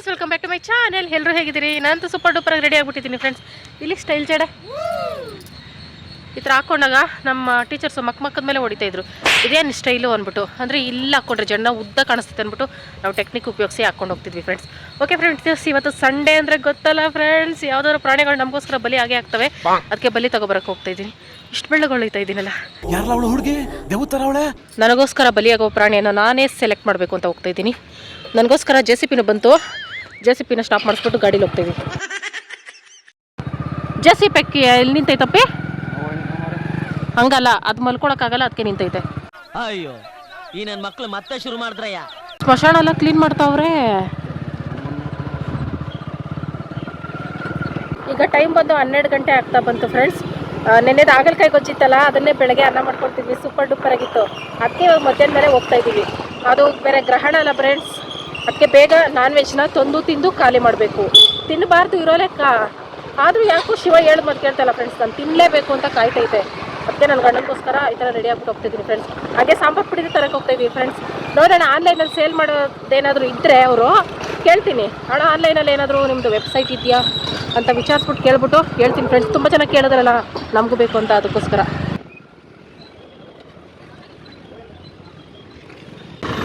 Friends welcome back to my channel ಎಲ್ಲರೂ ಹೇಗಿದ್ದೀರಿ? ನಾನಂತೂ ಸೂಪರ್ ಡೂಪರ್ ರೆಡಿ ಆಗಿಬಿಟ್ಟಿದ್ದೀನಿ ಫ್ರೆಂಡ್ಸ್ ಇಲ್ಲಿ ಸ್ಟೈಲ್ ಜಡೆ ಈ ಥರ ಹಾಕೊಂಡಾಗ ನಮ್ಮ ಟೀಚರ್ಸು ಮಕ್ಕಮಕ್ಕದ ಮೇಲೆ ಹೊಡಿತಾ ಇದ್ರು. ಇದೇನು ಸ್ಟೈಲು ಅಂದ್ಬಿಟ್ಟು. ಅಂದರೆ ಇಲ್ಲ ಹಾಕ್ಕೊಂಡ್ರೆ ಜನ ಉದ್ದ ಕಾಣಿಸ್ತೈತೆ ಅಂದ್ಬಿಟ್ಟು ನಾವು ಟೆಕ್ನಿಕ್ ಉಪಯೋಗಿಸಿ ಹಾಕೊಂಡು ಹೋಗ್ತಿದ್ವಿ ಫ್ರೆಂಡ್ಸ್ ಓಕೆ ಫ್ರೆಂಡ್ಸ್ ಇವತ್ತು ಸಂಡೇ ಅಂದರೆ ಗೊತ್ತಲ್ಲ ಫ್ರೆಂಡ್ಸ್ ಯಾವ್ದಾದ್ರು ಪ್ರಾಣಿಗಳು ನಮಗೋಸ್ಕರ ಬಲಿ ಆಗೇ ಆಗ್ತವೆ. ಅದಕ್ಕೆ ಬಲಿ ತಗೋಬರಕ್ಕೆ ಹೋಗ್ತಾ ಇದ್ದೀನಿ. ಇಷ್ಟು ಇದ್ದೀನಲ್ಲ. ಹುಡುಗಿ? ದೇವತರ ಅವಳೆ? ನನಗೋಸ್ಕರ ಬಲಿಯಾಗೋ ಪ್ರಾಣಿಯನ್ನು ನಾನೇ ಸೆಲೆಕ್ಟ್ ಮಾಡಬೇಕು ಅಂತ ಹೋಗ್ತಾ ಇದ್ದೀನಿ. ನನಗೋಸ್ಕರ ಜೆ ಸಿ ಪಿನ ಬಂತು. ಜೆ ಸಿ ಪಿನ ಸ್ಟಾಪ್ ಮಾಡಿಸ್ಬಿಟ್ಟು ಗಾಡೀಲಿ ಹೋಗ್ತೀವಿ. ಜೆ ಸಿ ಪೆಕ್ಕಿ ಎಲ್ಲಿ ನಿಂತೈತಪ್ಪಿ? ಹಂಗಲ್ಲ ಅದು ಮಲ್ಕೊಳಕ್ಕಾಗಲ್ಲ ಅದಕ್ಕೆ ನಿಂತೈತೆ. ಅಯ್ಯೋ ಈ ನನ್ನ ಮಕ್ಳು ಮತ್ತೆ ಶುರು ಮಾಡಿದ್ರಯ್ಯ. ಸ್ಮಶಾನ ಎಲ್ಲ ಕ್ಲೀನ್ ಮಾಡ್ತಾವ್ರೆ. ಈಗ ಟೈಮ್ ಬಂದು ಹನ್ನೆರಡು ಗಂಟೆ ಆಗ್ತಾ ಬಂತು ಫ್ರೆಂಡ್ಸ್ ನೆನ್ನೆದು ಹಾಗಲಕಾಯಿ ಗೊಜ್ಜಿತ್ತಲ್ಲ ಅದನ್ನೇ ಬೆಳಗ್ಗೆ ಅನ್ನ ಮಾಡ್ಕೊಳ್ತಿದ್ವಿ ಸೂಪರ್ ಡೂಪರ್ ಆಗಿತ್ತು. ಅದಕ್ಕೆ ಮಧ್ಯಾಹ್ನ ಮೇಲೆ ಹೋಗ್ತಾ ಇದ್ದೀವಿ. ಅದು ಬೇರೆ ಗ್ರಹಣ ಅಲ್ಲ ಫ್ರೆಂಡ್ಸ್ ಅದಕ್ಕೆ ಬೇಗ ನಾನ್ ವೆಜ್ನ ತಂದು ತಿಂದು ಖಾಲಿ ಮಾಡಬೇಕು. ತಿನ್ನಬಾರ್ದು ಇರೋ ಲೆಕ್ಕ. ಆದರೂ ಯಾಕೋ ಶಿವ ಹೇಳಿ ಮತ್ತೆ ಕೇಳ್ತಲ್ಲ ಫ್ರೆಂಡ್ಸ್ ನಾನು ತಿನ್ನಲೇಬೇಕು ಅಂತ ಕಾಯ್ತೈತೆ. ಅದಕ್ಕೆ ನನ್ನ ಗಂಡನಿಗೋಸ್ಕರ ಈ ಥರ ರೆಡಿ ಆಗ್ಬಿಟ್ಟು ಹೋಗ್ತಿದ್ದೀನಿ ಫ್ರೆಂಡ್ಸ್ ಹಾಗೆ ಸಾಂಬಾರು ಪುಡಿ ತರಕ್ಕೆ ಹೋಗ್ತಾಯಿದ್ದೀವಿ ಫ್ರೆಂಡ್ಸ್ ನೋಡೋಣ ಆನ್ಲೈನಲ್ಲಿ ಸೇಲ್ ಮಾಡೋದೇನಾದರೂ ಇದ್ದರೆ ಅವರು ಕೇಳ್ತೀನಿ. ಅಣ್ಣ ಆನ್ಲೈನಲ್ಲಿ ಏನಾದರೂ ನಿಮ್ಮದು ವೆಬ್ಸೈಟ್ ಇದೆಯಾ? ಅಂತ ವಿಚಾರಿಸ್ಬಿಟ್ಟು ಕೇಳ್ಬಿಟ್ಟು ಹೇಳ್ತೀನಿ ಫ್ರೆಂಡ್ಸ್ ತುಂಬ ಚೆನ್ನಾಗಿ ಕೇಳಿದ್ರಲ್ಲ, ನಮಗೂ ಬೇಕು ಅಂತ ಅದಕ್ಕೋಸ್ಕರ.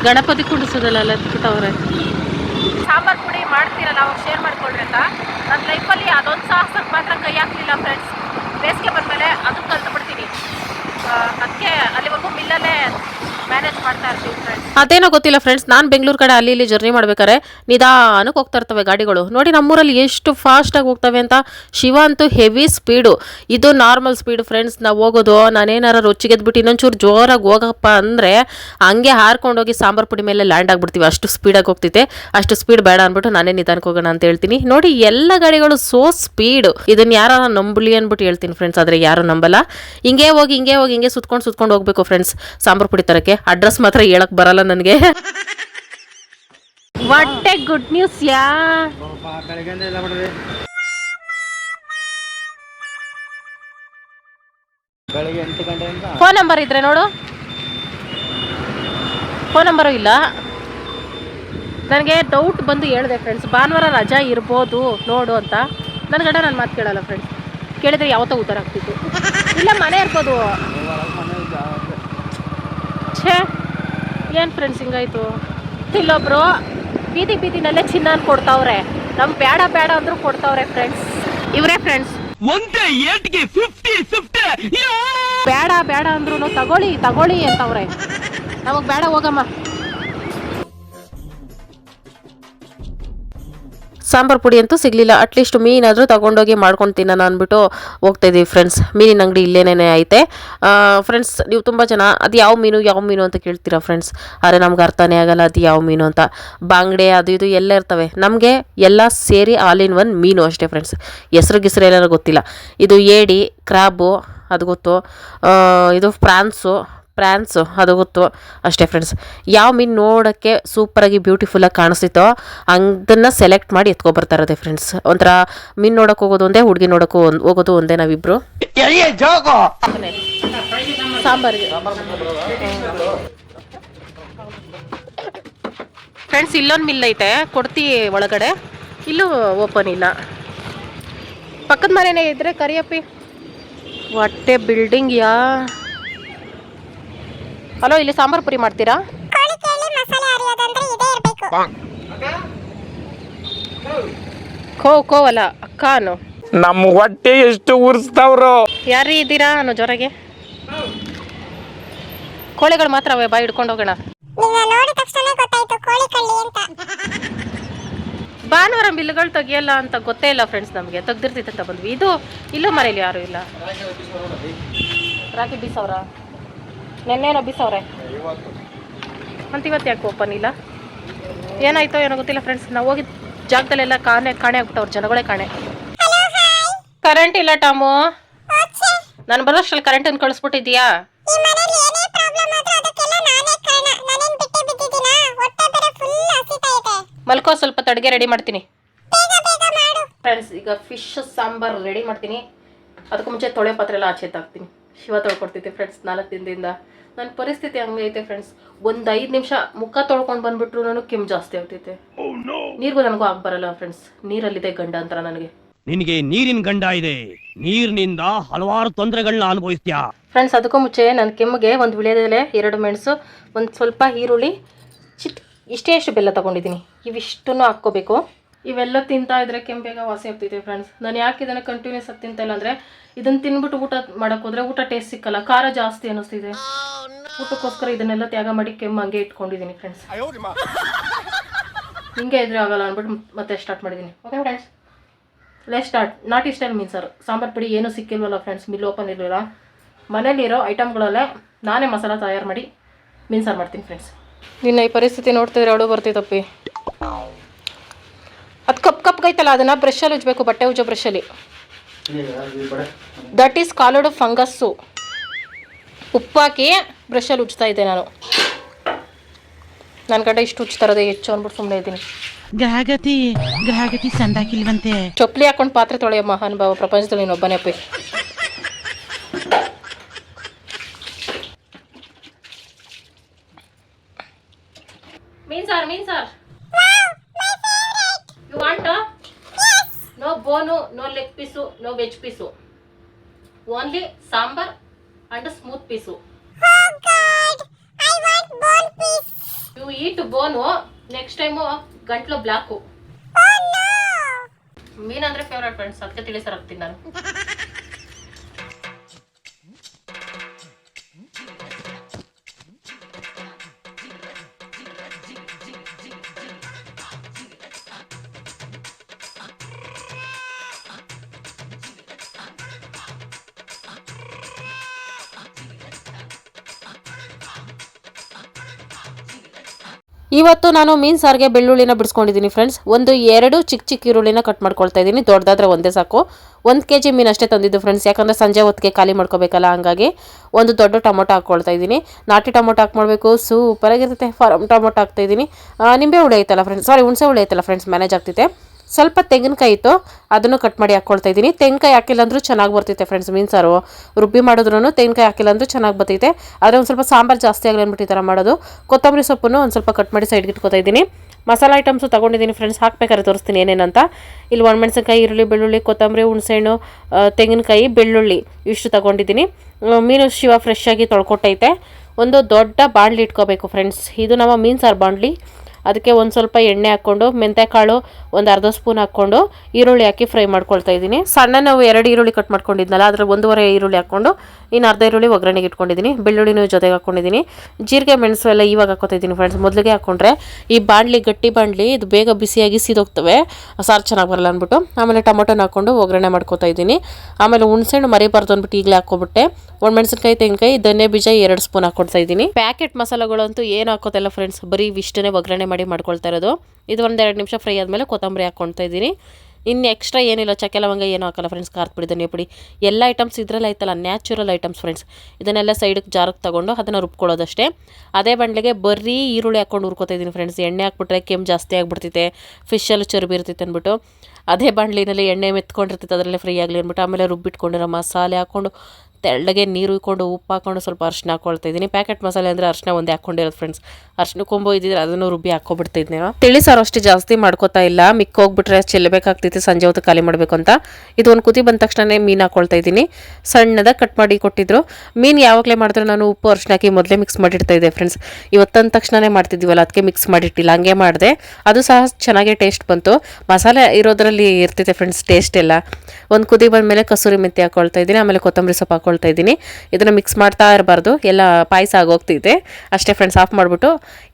ಗಣಪತಿ ಕುಡಿಸೋದಲ್ಲ ಬಿಟ್ಟವ್ರೆ ಸಾಂಬಾರ್ ಪುಡಿ ಮಾಡ್ತೀರಲ್ಲ ನಾವು ಶೇರ್ ಮಾಡ್ಕೊಳ್ರಿ ಅಂತ. ನನ್ನ ಲೈಫಲ್ಲಿ ಅದೊಂದು ಸಾಹಸಕ್ಕೆ ಮಾತ್ರ ಕೈ ಹಾಕಲಿಲ್ಲ ಫ್ರೆಂಡ್ಸ್ ಬೇಸಿಗೆ ಬಂದಮೇಲೆ ಅದಕ್ಕೆ ಕಲ್ತು ಬಿಡ್ತೀನಿ ಅದಕ್ಕೆ ಅಲ್ಲಿವರೆಗೂ ಮಿಲ್ಲಲ್ಲೇ ಅದೇನೋ ಗೊತ್ತಿಲ್ಲ ಫ್ರೆಂಡ್ಸ್ ನಾನು ಬೆಂಗಳೂರು ಕಡೆ ಅಲ್ಲಿ ಇಲ್ಲಿ ಜರ್ನಿ ಮಾಡ್ಬೇಕಾರೆ ನಿಧಾನಕ್ಕೆ ಹೋಗ್ತಾ ಇರ್ತವೆ ಗಾಡಿಗಳು. ನೋಡಿ ನಮ್ಮೂರಲ್ಲಿ ಎಷ್ಟು ಫಾಸ್ಟಾಗಿ ಹೋಗ್ತವೆ ಅಂತ. ಶಿವ ಅಂತೂ ಹೆವಿ ಸ್ಪೀಡು ಇದು ನಾರ್ಮಲ್ ಸ್ಪೀಡ್ ಫ್ರೆಂಡ್ಸ್ ನಾವು ಹೋಗೋದು, ನಾನೇನಾರ ರೊಚ್ಚಿಗೆದ್ಬಿಟ್ಟು ಇನ್ನೊಂಚೂರು ಜೋರಾಗಿ ಹೋಗಪ್ಪ ಅಂದರೆ ಹಂಗೆ ಹಾರ್ಕೊಂಡೋಗಿ ಸಾಂಬಾರು ಪುಡಿ ಮೇಲೆ ಲ್ಯಾಂಡ್ ಆಗಿಬಿಡ್ತೀವಿ. ಅಷ್ಟು ಸ್ಪೀಡಾಗಿ ಹೋಗ್ತಿದೆ ಅಷ್ಟು ಸ್ಪೀಡ್ ಬೇಡ ಅಂದ್ಬಿಟ್ಟು ನಾನೇ ನಿಧಾನಕ್ಕೆ ಹೋಗೋಣ ಅಂತ ಹೇಳ್ತೀನಿ. ನೋಡಿ ಎಲ್ಲ ಗಾಡಿಗಳು ಸೋ ಸ್ಪೀಡು ಇದನ್ನ ಯಾರ ನಂಬಲಿ ಅಂದ್ಬಿಟ್ಟು ಹೇಳ್ತೀನಿ ಫ್ರೆಂಡ್ಸ್ ಆದರೆ ಯಾರು ನಂಬಲ್ಲ. ಹಿಂಗೆ ಹೋಗಿ ಹಿಂಗೆ ಹೋಗಿ, ಹಿಂಗೆ ಸುತ್ಕೊಂಡು ಸುತ್ಕೊಂಡು ಹೋಗ್ಬೇಕು ಫ್ರೆಂಡ್ಸ್ ಸಾಂಬಾರು ಪುಡಿ ತರಕ್ಕೆ. ಅಡ್ರೆಸ್ ಮಾತ್ರ ಹೇಳಕ್ ಬರಲ್ಲ ನನಗೆ. ಎ ಗುಡ್ ನ್ಯೂಸ್ ಯಾ? ಫೋನ್ ನಂಬರ್ ಇದ್ರೆ ನೋಡು. ಫೋನ್ ನಂಬರು ಇಲ್ಲ. ನನಗೆ ಡೌಟ್ ಬಂದು ಹೇಳಿದೆ ಫ್ರೆಂಡ್ಸ್ ಭಾನುವಾರ ರಜಾ ಇರ್ಬೋದು ನೋಡು ಅಂತ. ನನ್ನ ಗಂಡ ನನ್ನ ಮಾತು ಕೇಳಲ್ಲ ಫ್ರೆಂಡ್ಸ್ ಕೇಳಿದ್ರೆ ಯಾವತ್ತೋ ಉತ್ತರ ಆಗ್ತಿತ್ತು. ಇಲ್ಲ, ಮನೆ ಇರ್ಬೋದು. ಛೇ ಏನು ಫ್ರೆಂಡ್ಸ್ ಹಿಂಗಾಯ್ತು? ಇಲ್ಲೊಬ್ರು ಬೀದಿ ಬೀದಿನಲ್ಲೇ ಚಿನ್ನ ಕೊಡ್ತಾವ್ರೆ. ನಮ್ ಬೇಡ ಬೇಡ ಅಂದ್ರು ಕೊಡ್ತಾವ್ರೆ ಫ್ರೆಂಡ್ಸ್ ಇವರೇ ಫ್ರೆಂಡ್ಸ್ ಬೇಡ ಬೇಡ ಅಂದ್ರು ತಗೊಳ್ಳಿ ತಗೊಳ್ಳಿ ಅಂತವ್ರೆ. ನಮಗ್ ಬೇಡ ಹೋಗಮ್ಮ. ಸಾಂಬಾರು ಪುಡಿ ಅಂತೂ ಸಿಗಲಿಲ್ಲ. ಅಟ್ಲೀಸ್ಟ್ ಮೀನಾದರೂ ತಗೊಂಡೋಗಿ ಮಾಡ್ಕೊಂಡು ತಿನ್ನೋಣ ಅಂದ್ಬಿಟ್ಟು ಹೋಗ್ತಾ ಇದ್ದೀವಿ ಫ್ರೆಂಡ್ಸ್ ಮೀನಿನ ಅಂಗಡಿ ಇಲ್ಲೇನೇ ಐತೆ. ಫ್ರೆಂಡ್ಸ್ ನೀವು ತುಂಬ ಜನ, ಅದು ಯಾವ ಮೀನು ಯಾವ ಮೀನು ಅಂತ ಕೇಳ್ತೀರಾ ಫ್ರೆಂಡ್ಸ್ ಆದರೆ ನಮ್ಗೆ ಅರ್ಥನೇ ಆಗಲ್ಲ ಅದು ಯಾವ ಮೀನು ಅಂತ. ಬಾಂಗ್ಡೆ, ಅದು ಇದು ಎಲ್ಲ ಇರ್ತವೆ. ನಮಗೆ ಎಲ್ಲ ಸೇರಿ ಆಲ್ ಇನ್ ಒನ್ ಮೀನು ಅಷ್ಟೇ ಫ್ರೆಂಡ್ಸ್ ಹೆಸರು ಗಿಸ್ರು ಏನಾರು ಗೊತ್ತಿಲ್ಲ. ಇದು ಏಡಿ, ಕ್ರಾಬು, ಅದು ಗೊತ್ತು. ಇದು ಫ್ರಾನ್ಸು ಫ್ರಾನ್ಸು, ಅದು ಗೊತ್ತು. ಅಷ್ಟೇ ಫ್ರೆಂಡ್ಸ್ ಯಾವ ಮೀನು ನೋಡೋಕ್ಕೆ ಸೂಪರಾಗಿ ಬ್ಯೂಟಿಫುಲ್ಲಾಗಿ ಕಾಣಿಸ್ತಿತ್ತೋ ಅದನ್ನು ಸೆಲೆಕ್ಟ್ ಮಾಡಿ ಎತ್ಕೊಬರ್ತಾ ಇರೋದೆ ಫ್ರೆಂಡ್ಸ್ ಒಂಥರ ಮೀನು ನೋಡೋಕೆ ಹೋಗೋದು ಒಂದೇ, ಹುಡುಗಿ ನೋಡೋಕ್ಕೂ ಒಂದು, ಹೋಗೋದು ಒಂದೇ ನಾವಿಬ್ರು. ಸಾಂಬಾರಿಗೆ. ಫ್ರೆಂಡ್ಸ್ ಇಲ್ಲೊಂದು ಮಿಲ್ ಐತೆ, ಕೊಡ್ತಿ ಒಳಗಡೆ. ಇಲ್ಲೂ ಓಪನ್ ಇಲ್ಲ. ಪಕ್ಕದ ಮನೆನೇ ಇದ್ರೆ ಕರಿಯಪ್ಪಿ. ಹೊಟ್ಟೆ ಬಿಲ್ಡಿಂಗ್ ಯಾ. ಹಲೋ ಇಲ್ಲಿ ಸಾಂಬಾರ್ ಪುರಿ ಮಾಡ್ತೀರಾ? ಕೋಳಿ ಕೇಳಿ ಮಸಾಲೆ ಅರಿಯೋದಂದ್ರೆ ಇದೇ ಇರಬೇಕು. ಖೋ ಖೋ ಅಲ್ಲ ಅಕ್ಕಾನು ನಮ್ಮ ಹೊಟ್ಟೆ ಎಷ್ಟು ಉರ್ಸ್ತಾವ್ರು. ಯಾರೀ ಇದ್ದೀರಾ ಅನ್ನೋ ಜೊತೆಗೆ ಕೋಳಿಗಳು ಮಾತ್ರ ಅವೇ ಬಾಯಿ ಹಿಡ್ಕೊಂಡು ಹೋಗೋಣ. ನಿನ್ನ ನೋಡಿದ ತಕ್ಷಣ ಗೊತ್ತಾಯ್ತು ಕೋಳಿ ಕಳ್ಳಿ ಅಂತ. ಭಾನುವಾರ ಬಿಲ್ಗಳು ತೆಗಿಯಲ್ಲ ಅಂತ ಗೊತ್ತೇ ಇಲ್ಲ ಫ್ರೆಂಡ್ಸ್ ನಮಗೆ. ತೆಗ್ದಿರ್ತೈತೆ ಅಂತ ಬಂದ್ವಿ. ಇದು ಇಲ್ಲೂ ಮನೇಲಿ ಯಾರು ಇಲ್ಲ. ರಾಕಿ ಬೀಸವ್ರ ನೆನ್ನೆನೋ ಬಿಸವ್ರೆ ಅಂತ ಇವತ್ತು ಯಾಕೆ ಓಪನ್ ಇಲ್ಲ? ಏನಾಯ್ತೋ ಏನೋ ಗೊತ್ತಿಲ್ಲ ಫ್ರೆಂಡ್ಸ್ ನಾವು ಹೋಗಿದ್ದ ಜಾಗದಲ್ಲೆಲ್ಲ ಕಾಣೆ ಕಾಣೆ ಆಗ್ಬಿಟ್ಟವ್ರು ಜನಗಳೇ ಕಾಣೆ. ಕರೆಂಟ್ ಇಲ್ಲ ಟಾಮು. ನಾನು ಬರೋಷ್ಟ್ರಲ್ಲಿ ಕರೆಂಟನ್ನು ಕಳಿಸ್ಬಿಟ್ಟಿದ್ಯಾ ಮಲ್ಕೋ, ಸ್ವಲ್ಪ ತಡ್ಗೆ ರೆಡಿ ಮಾಡ್ತೀನಿ. ಫ್ರೆಂಡ್ಸ್ ಈಗ ಫಿಶ್ ಸಾಂಬಾರು ರೆಡಿ ಮಾಡ್ತೀನಿ. ಅದಕ್ಕೂ ಮುಂಚೆ ತೊಳೆ ಪಾತ್ರೆ ಎಲ್ಲ ಆಚೆ ತಾಕ್ತೀನಿ ಶಿವ ತೊಳ್ಕೊಡ್ತಿದ್ದೆ ಫ್ರೆಂಡ್ಸ್ ನಾಲ್ಕು ದಿನದಿಂದ. ನನ್ನ ಪರಿಸ್ಥಿತಿ ಹಂಗೈತೆ ಫ್ರೆಂಡ್ಸ್ ಒಂದು ಐದು ನಿಮಿಷ ಮುಖ ತೊಳ್ಕೊಂಡು ಬಂದ್ಬಿಟ್ರು ನಾನು ಕೆಮ್ಮು ಜಾಸ್ತಿ ಆಗ್ತೈತೆ. ನೀರಿಗೂ ನನಗೂ ಆಗ ಬರಲ್ಲ ಫ್ರೆಂಡ್ಸ್ ನೀರಲ್ಲಿದೆ ಗಂಡ ಅಂತಾರ ನನಗೆ. ನಿನಗೆ ನೀರಿನ ಗಂಡ ಇದೆ. ನೀರಿನಿಂದ ಹಲವಾರು ತೊಂದರೆಗಳನ್ನ ಅನುಭವಿಸ್ತೀಯಾ? ಫ್ರೆಂಡ್ಸ್ ಅದಕ್ಕೂ ಮುಂಚೆ ನನ್ನ ಕೆಮ್ಮಿಗೆ ಒಂದು ವಿಳೆದೆಲೆ ಎರಡು ಮೆಣಸು ಒಂದು ಸ್ವಲ್ಪ ಈರುಳ್ಳಿ ಚಿಟ್ ಇಷ್ಟೇ ಇಷ್ಟು ಬೆಲ್ಲ ತಗೊಂಡಿದ್ದೀನಿ. ಇವಿಷ್ಟನ್ನು ಹಾಕ್ಕೋಬೇಕು. ಇವೆಲ್ಲ ತಿಂತಾ ಇದ್ರೆ ಬೇಗ ವಾಸಿ ಆಗ್ತೈತೆ ಫ್ರೆಂಡ್ಸ್ ನಾನು ಯಾಕೆ ಇದನ್ನು ಕಂಟಿನ್ಯೂಸ್ ಆಗಿ ತಿಂತಾ ಇಲ್ಲ ಅಂದರೆ ಇದನ್ನು ತಿನ್ಬಿಟ್ಟು ಊಟ ಮಾಡಕ್ಕೆ ಹೋದ್ರೆ ಊಟ ಟೇಸ್ಟ್ ಸಿಕ್ಕಲ್ಲ ಖಾರ ಜಾಸ್ತಿ ಅನ್ನಿಸ್ತಿದೆ. ಊಟಕ್ಕೋಸ್ಕರ ಇದನ್ನೆಲ್ಲ ತ್ಯಾಗ ಮಾಡಿ ಕೆಮ್ಮು ಹಂಗೆ ಇಟ್ಕೊಂಡಿದ್ದೀನಿ ಫ್ರೆಂಡ್ಸ್ ಹಿಂಗೆ ಇದ್ರೆ ಆಗಲ್ಲ ಅಂದ್ಬಿಟ್ಟು ಮತ್ತೆ ಸ್ಟಾರ್ಟ್ ಮಾಡಿದ್ದೀನಿ ಓಕೆ ಫ್ರೆಂಡ್ಸ್ ಲೇ ಸ್ಟಾರ್ಟ್ ನಾಟಿ ಸ್ಟೈಲ್ ಮೀನ್ ಸರ್ ಸಾಂಬಾರು ಪುಡಿ ಏನೂ ಸಿಕ್ಕಿಲ್ವಲ್ಲ ಫ್ರೆಂಡ್ಸ್ ಮಿಲ್ ಓಪನ್ ಇರಲಿಲ್ಲ. ಮನೇಲಿರೋ ಐಟಮ್ಗಳಲ್ಲೇ ನಾನೇ ಮಸಾಲ ತಯಾರು ಮಾಡಿ ಮೀನು ಸಾರು ಮಾಡ್ತೀನಿ ಫ್ರೆಂಡ್ಸ್ ನಿನ್ನ ಈ ಪರಿಸ್ಥಿತಿ ನೋಡ್ತಿದ್ರೆ ಅವಳು ಬರ್ತೈತಪ್ಪಿ ಅದು ಕಪ್ ಕಪ್ಗೈತಲ್ಲ ಅದನ್ನು ಬ್ರಷಲ್ಲಿ ಉಜ್ಬೇಕು ಬಟ್ಟೆ ಉಜ್ಜೋ ಬ್ರಷಲ್ಲಿ ದಟ್ ಈಸ್ ಕಾಲಡ್ ಫಂಗಸ್ಸು ಉಪ್ಪಾಕಿ ಬ್ರಷಲ್ಲಿ ಉಜ್ತಾ ಇದ್ದೆ ನಾನು. ನನ್ನ ಕಡೆ ಇಷ್ಟು ಉಜ್ತಾರದೆ ಹೆಚ್ಚು ಅಂದ್ಬಿಟ್ಟು ಸುಮ್ಮನೆ ಇದ್ದೀನಿ. ಗ್ರಹಗತಿ ಗ್ರಹಗತಿ ಸಂದಾಕಿಲ್ವಂತೆ. ಚೊಪ್ಲಿ ಹಾಕೊಂಡು ಪಾತ್ರೆ ತೊಳೆಯೋ ಮಹಾನುಭಾವ ಪ್ರಪಂಚದಲ್ಲಿ ಇನ್ನೊಬ್ಬನೇ ಅಪ್ಪಿ. I want bone piece. You eat bone next time ಗಂಟ್ಲು ಬ್ಲಾಕು Oh no! ಮೀನ್ ಅಂದ್ರೆ ಫೇವ್ರೇಟ್ ಫ್ರೆಂಡ್ಸ್ ಅದಕ್ಕೆ ತಿಳಿಸರ್ ಹಾಕ್ತೀನಿ ಇವತ್ತು ನಾನು ಮೀನು ಸಾರಿಗೆ ಬೆಳ್ಳುಳ್ಳಿನ ಬಿಡಿಸ್ಕೊಂಡಿದ್ದೀನಿ ಫ್ರೆಂಡ್ಸ್ ಒಂದು ಎರಡು ಚಿಕ್ಕ ಚಿಕ್ಕ ಈರುಳ್ಳಿನ ಕಟ್ ಮಾಡ್ಕೊಳ್ತಾ ಇದ್ದೀನಿ. ದೊಡ್ಡದಾದ್ರೆ ಒಂದೇ ಸಾಕು. ಒಂದು ಕೆ ಜಿ ಮೀನು ಅಷ್ಟೇ ತಂದಿದ್ದು ಫ್ರೆಂಡ್ಸ್ ಯಾಕಂದರೆ ಸಂಜೆ ಹೊತ್ತಿಗೆ ಖಾಲಿ ಮಾಡ್ಕೋಬೇಕಲ್ಲ, ಹಂಗಾಗಿ ಒಂದು ದೊಡ್ಡ ಟೊಮೊಟೊ ಹಾಕ್ಕೊಳ್ತಾ ಇದ್ದೀನಿ. ನಾಟಿ ಟೊಮೊಟೊ ಹಾಕಿ ಮಾಡಬೇಕು. ಸೂಪರಾಗಿರುತ್ತೆ. ಫಾರಮ್ ಟೊಮೊಟೊ ಹಾಕ್ತಾ ಇದ್ದೀನಿ. ನಿಂಬೆ ಹುಳಿ ಐತಲ್ಲ ಫ್ರೆಂಡ್ಸ್ ಸಾರಿ ಹುಣಸೆ ಹುಳಿ ಐತಲ್ಲ ಫ್ರೆಂಡ್ಸ್ ಮ್ಯಾನೇಜ್ ಆಗ್ತಿದೆ ಸ್ವಲ್ಪ ತೆಂಗಿನಕಾಯಿ ಇತ್ತು, ಅದನ್ನು ಕಟ್ ಮಾಡಿ ಹಾಕ್ಕೊಳ್ತಾ ಇದ್ದೀನಿ. ತೆಂಗಿನಕಾಯಿ ಹಾಕಿಲ್ಲ ಅಂದರೂ ಚೆನ್ನಾಗಿ ಬರ್ತೈತೆ ಫ್ರೆಂಡ್ಸ್ ಮೀನು ಸಾರು. ರುಬ್ಬಿ ಮಾಡಿದ್ರೂ ತೆಂಗಿನಕಾಯಿ ಹಾಕಿಲ್ಲ ಅಂದರೂ ಚೆನ್ನಾಗಿ ಬರ್ತೈತೆ ಆದರೆ ಒಂದು ಸ್ವಲ್ಪ ಸಾಂಬಾರು ಜಾಸ್ತಿ ಆಗಲಿ ಅಂದ್ಬಿಟ್ಟು ಈ ಥರ ಮಾಡೋದು. ಕೊತ್ತಂಬರಿ ಸೊಪ್ಪನ್ನು ಒಂದು ಸ್ವಲ್ಪ ಕಟ್ ಮಾಡಿ ಸೈಡ್ಗೆ ಇಟ್ಕೊತಾ ಇದ್ದೀನಿ. ಮಸಾಲ ಐಟಮ್ಸು ತೊಗೊಂಡಿದ್ದೀನಿ ಫ್ರೆಂಡ್ಸ್ ಹಾಕ್ಬೇಕಾದ್ರೆ ತೋರಿಸ್ತೀನಿ ಏನೇನಂತ ಇಲ್ಲಿ ಒಣಮೆಣಸಿನ್ಕಾಯಿ ಈರುಳ್ಳಿ, ಬೆಳ್ಳುಳ್ಳಿ, ಕೊತ್ತಂಬರಿ, ಹುಣಸೆಹಣ್ಣು ತೆಂಗಿನಕಾಯಿ, ಬೆಳ್ಳುಳ್ಳಿ ಇಷ್ಟು ತೊಗೊಂಡಿದ್ದೀನಿ. ಮೀನು ಶಿವ ಫ್ರೆಶ್ ಆಗಿ ತೊಳ್ಕೊಟ್ಟೈತೆ. ಒಂದು ದೊಡ್ಡ ಬಾಂಡ್ಲಿ ಇಟ್ಕೋಬೇಕು ಫ್ರೆಂಡ್ಸ್ ಇದು ನಮ್ಮ ಮೀನು ಸಾರು ಬಾಣಲಿ. ಅದಕ್ಕೆ ಒಂದು ಸ್ವಲ್ಪ ಎಣ್ಣೆ ಹಾಕ್ಕೊಂಡು ಮೆಂತೆಕಾಳು ಒಂದು ಅರ್ಧ ಸ್ಪೂನ್ ಹಾಕ್ಕೊಂಡು ಈರುಳ್ಳಿ ಹಾಕಿ ಫ್ರೈ ಮಾಡ್ಕೊಳ್ತಾ ಇದ್ದೀನಿ. ಸಣ್ಣ ನಾವು ಎರಡು ಈರುಳ್ಳಿ ಕಟ್ ಮಾಡ್ಕೊಂಡಿದ್ನಲ್ಲ ಅದರ ಒಂದೂವರೆ ಈರುಳ್ಳಿ ಹಾಕ್ಕೊಂಡು ಇನ್ನು ಅರ್ಧ ಈರುಳ್ಳಿ ಒಗ್ಗರಣೆಗೆ ಇಟ್ಕೊಂಡಿದ್ದೀನಿ, ಬೆಳ್ಳುಳ್ಳಿನೂ ಜೊತೆಗೆ ಹಾಕ್ಕೊಂಡಿದ್ದೀನಿ. ಜೀರಿಗೆ, ಮೆಣಸು ಎಲ್ಲ ಇವಾಗ ಹಾಕೋತಾ ಇದ್ದೀನಿ ಫ್ರೆಂಡ್ಸ್ ಮೊದಲಿಗೆ ಹಾಕ್ಕೊಂಡ್ರೆ ಈ ಬಾಣಲಿ, ಗಟ್ಟಿ ಬಾಣಲಿ ಇದು ಬೇಗ ಬಿಸಿಯಾಗಿ ಸೀದೋಗ್ತವೆ. ಸಾರು ಚೆನ್ನಾಗಿ ಬರಲ್ಲ ಅಂದ್ಬಿಟ್ಟು ಆಮೇಲೆ ಟೊಮೊಟೊನ ಹಾಕ್ಕೊಂಡು ಒಗ್ಗರಣೆ ಮಾಡ್ಕೊತಾ ಇದ್ದೀನಿ. ಆಮೇಲೆ ಹುಣಸೆಹಣ್ಣು ಮರಿಬಾರ್ದು ಅಂದ್ಬಿಟ್ಟು ಈಗಲೇ ಹಾಕ್ಕೊಬಿಟ್ಟೆ. ಮೆಣಸಿನಕಾಯಿ ತೆಂಗಿನಕಾಯಿ, ಧನ್ಯ ಬೀಜ ಎರಡು ಸ್ಪೂನ್ ಹಾಕ್ಕೊಡ್ತಾ ಇದ್ದೀನಿ. ಪ್ಯಾಕೆಟ್ ಮಸಾಲೆಗಳಂತೂ ಏನು ಹಾಕೋತಿಲ್ಲ ಫ್ರೆಂಡ್ಸ್ ಬರೀ ಇಷ್ಟನೇ ಒಗ್ಗರಣೆ ಮಾಡಿ ಮಾಡ್ಕೊಳ್ತಾ ಇರೋದು. ಇದು ಒಂದೆರಡು ನಿಮಿಷ ಫ್ರೈ ಆದಮೇಲೆ ಕೊತ್ತಂಬರಿ ಹಾಕ್ಕೊಳ್ತಾ ಇದ್ದೀನಿ. ಇನ್ನು ಎಕ್ಸ್ಟ್ರಾ ಏನಿಲ್ಲ, ಚಕ್ಕೆ ಲವಂಗ ಏನು ಹಾಕಲ್ಲ ಫ್ರೆಂಡ್ಸ್ ಖಾರದ ಪುಡಿ ಪುಡಿ. ಎಲ್ಲ ಐಟಮ್ಸ್ ಇದರಲ್ಲಿ ಐತಲ್ಲ ನ್ಯಾಚುರಲ್ ಐಟಮ್ಸ್ ಫ್ರೆಂಡ್ಸ್ ಇದನ್ನೆಲ್ಲ ಸೈಡಿಗೆ ಜಾರಕ್ಕೆ ತೊಗೊಂಡು ಅದನ್ನು ರುಬ್ಕೊಳ್ಳೋದಷ್ಟೇ. ಅದೇ ಬಂಡ್ಲಿಗೆ ಬರೀ ಈರುಳ್ಳಿ ಹಾಕ್ಕೊಂಡು ಹುರ್ಕೋತಾ ಇದ್ದೀನಿ ಫ್ರೆಂಡ್ಸ್ ಎಣ್ಣೆ ಹಾಕ್ಬಿಟ್ರೆ ಕೆಮ್ಮು ಜಾಸ್ತಿ ಆಗಿಬಿಡ್ತೈತೆ ಫಿಶಲ್ಲಿ ಚರ್ಬಿ ಇರ್ತೈತೆ ಅಂದ್ಬಿಟ್ಟು. ಅದೇ ಬಾಣಲಿನಲ್ಲಿ ಎಣ್ಣೆ ಮೆತ್ಕೊಂಡಿರ್ತೈತೆ, ಅದರಲ್ಲೇ ಫ್ರೀ ಆಗಲಿ ಅಂದ್ಬಿಟ್ಟು. ಆಮೇಲೆ ರುಬ್ಬಿಟ್ಕೊಂಡಿರೋ ಮಸಾಲೆ ಹಾಕ್ಕೊಂಡು ತೆಳ್ಳಗೆ ನೀರು ಹುಯ್ಕೊಂಡು ಉಪ್ಪು ಹಾಕೊಂಡು ಸ್ವಲ್ಪ ಅರ್ಶಿನ ಹಾಕೊಳ್ತಾ ಇದ್ದೀನಿ. ಪ್ಯಾಕೆಟ್ ಮಸಾಲೆ ಅಂದರೆ ಅರ್ಶಿನ ಒಂದೇ ಹಾಕ್ಕೊಂಡಿರೋದು ಫ್ರೆಂಡ್ಸ್ ಅರ್ಶಿನ ಕೊಂಬು ಇದ್ದಿದ್ರೆ ಅದನ್ನು ರುಬ್ಬಿ ಹಾಕೊಬಿಡ್ತಿದ್ದೆ ತಿಳಿ ಸಾರು ಅಷ್ಟು ಜಾಸ್ತಿ ಮಾಡ್ಕೋತಾ ಇಲ್ಲ. ಮಿಕ್ಕ ಹೋಗ್ಬಿಟ್ರೆ ಚೆಲ್ಲಬೇಕಾಗ್ತಿತ್ತು ಸಂಜೆ ಹೊತ್ತು ಖಾಲಿ ಮಾಡಬೇಕು ಅಂತ. ಇದು ಒಂದು ಕುದಿ ಬಂದ ತಕ್ಷಣನೇ ಮೀನು ಹಾಕ್ಕೊಳ್ತಾ ಇದ್ದೀನಿ. ಸಣ್ಣದಾಗಿ ಕಟ್ ಮಾಡಿ ಕೊಟ್ಟಿದ್ರು. ಮೀನು ಯಾವಾಗಲೇ ಮಾಡಿದ್ರು ನಾನು ಉಪ್ಪು, ಅರ್ಶಿನ ಹಾಕಿ ಮೊದಲೇ ಮಿಕ್ಸ್ ಮಾಡಿಡ್ತಾ ಇದ್ದೆ ಫ್ರೆಂಡ್ಸ್ ಇವತ್ತಂದ ತಕ್ಷಣನೇ ಮಾಡ್ತಿದ್ದೀವಲ್ಲ ಅದಕ್ಕೆ ಮಿಕ್ಸ್ ಮಾಡಿಟ್ಟಿಲ್ಲ. ಹಂಗೆ ಮಾಡಿದೆ. ಅದು ಸಹ ಚೆನ್ನಾಗೆ ಟೇಸ್ಟ್ ಬಂತು. ಮಸಾಲೆ ಇರೋದ್ರಲ್ಲಿ ಇರ್ತೈತೆ ಫ್ರೆಂಡ್ಸ್ ಟೇಸ್ಟ್ ಎಲ್ಲ. ಒಂದು ಕುದಿ ಬಂದ ಮೇಲೆ ಕಸೂರಿ ಮೆಂತಿ ಹಾಕೊಳ್ತಾ ಇದ್ದೀನಿ. ಆಮೇಲೆ ಕೊತ್ತಂಬರಿ ಸೊಪ್ಪು ಹಾಕ್ಕೊಳ್ತಾ ಇದ್ದೀನಿ. ಇದನ್ನು ಮಿಕ್ಸ್ ಮಾಡ್ತಾ ಇರಬಾರ್ದು. ಎಲ್ಲ ಪಾಯಸ ಆಗೋಗ್ತಿದೆ. ಅಷ್ಟೇ ಫ್ರೆಂಡ್ಸ್ ಆಫ್ ಮಾಡಿಬಿಟ್ಟು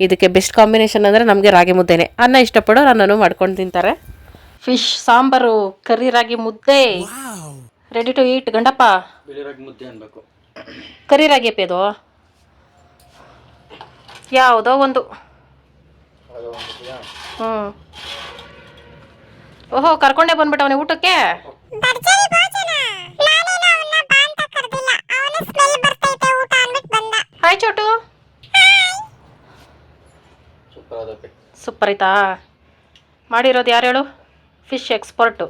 ಇದಕ್ಕೆ ಬೆಸ್ಟ್ ಕಾಂಬಿನೇಷನ್ ಅಂದರೆ ನಮಗೆ ರಾಗಿ ಮುದ್ದೆನೆ. ಅನ್ನ ಇಷ್ಟಪಡೋ ನಾನು ಮಾಡ್ಕೊಂಡು ತಿಂತಾರೆ. Fish sambar curry ragi mudde. Ready to eat ಗಂಡಪ್ಪ? Mudde ಅನ್ಬೇಕು. ಕರಿ ರಾಗಿ ಅಪ್ಪೇದು ಯಾವುದೋ ಒಂದು. ಹ್ಞೂ ಓಹೋ ಕರ್ಕೊಂಡೇ ಬಂದ್ಬಿಟ್ಟವನೇ ಊಟಕ್ಕೆ? ಚೋಟು? ಸೂಪರ್ ಆಯ್ತಾ ಸೂಪರ್ ಐತಾ ಮಾಡಿರೋದು ಯಾರು ಹೇಳು? Fish expert.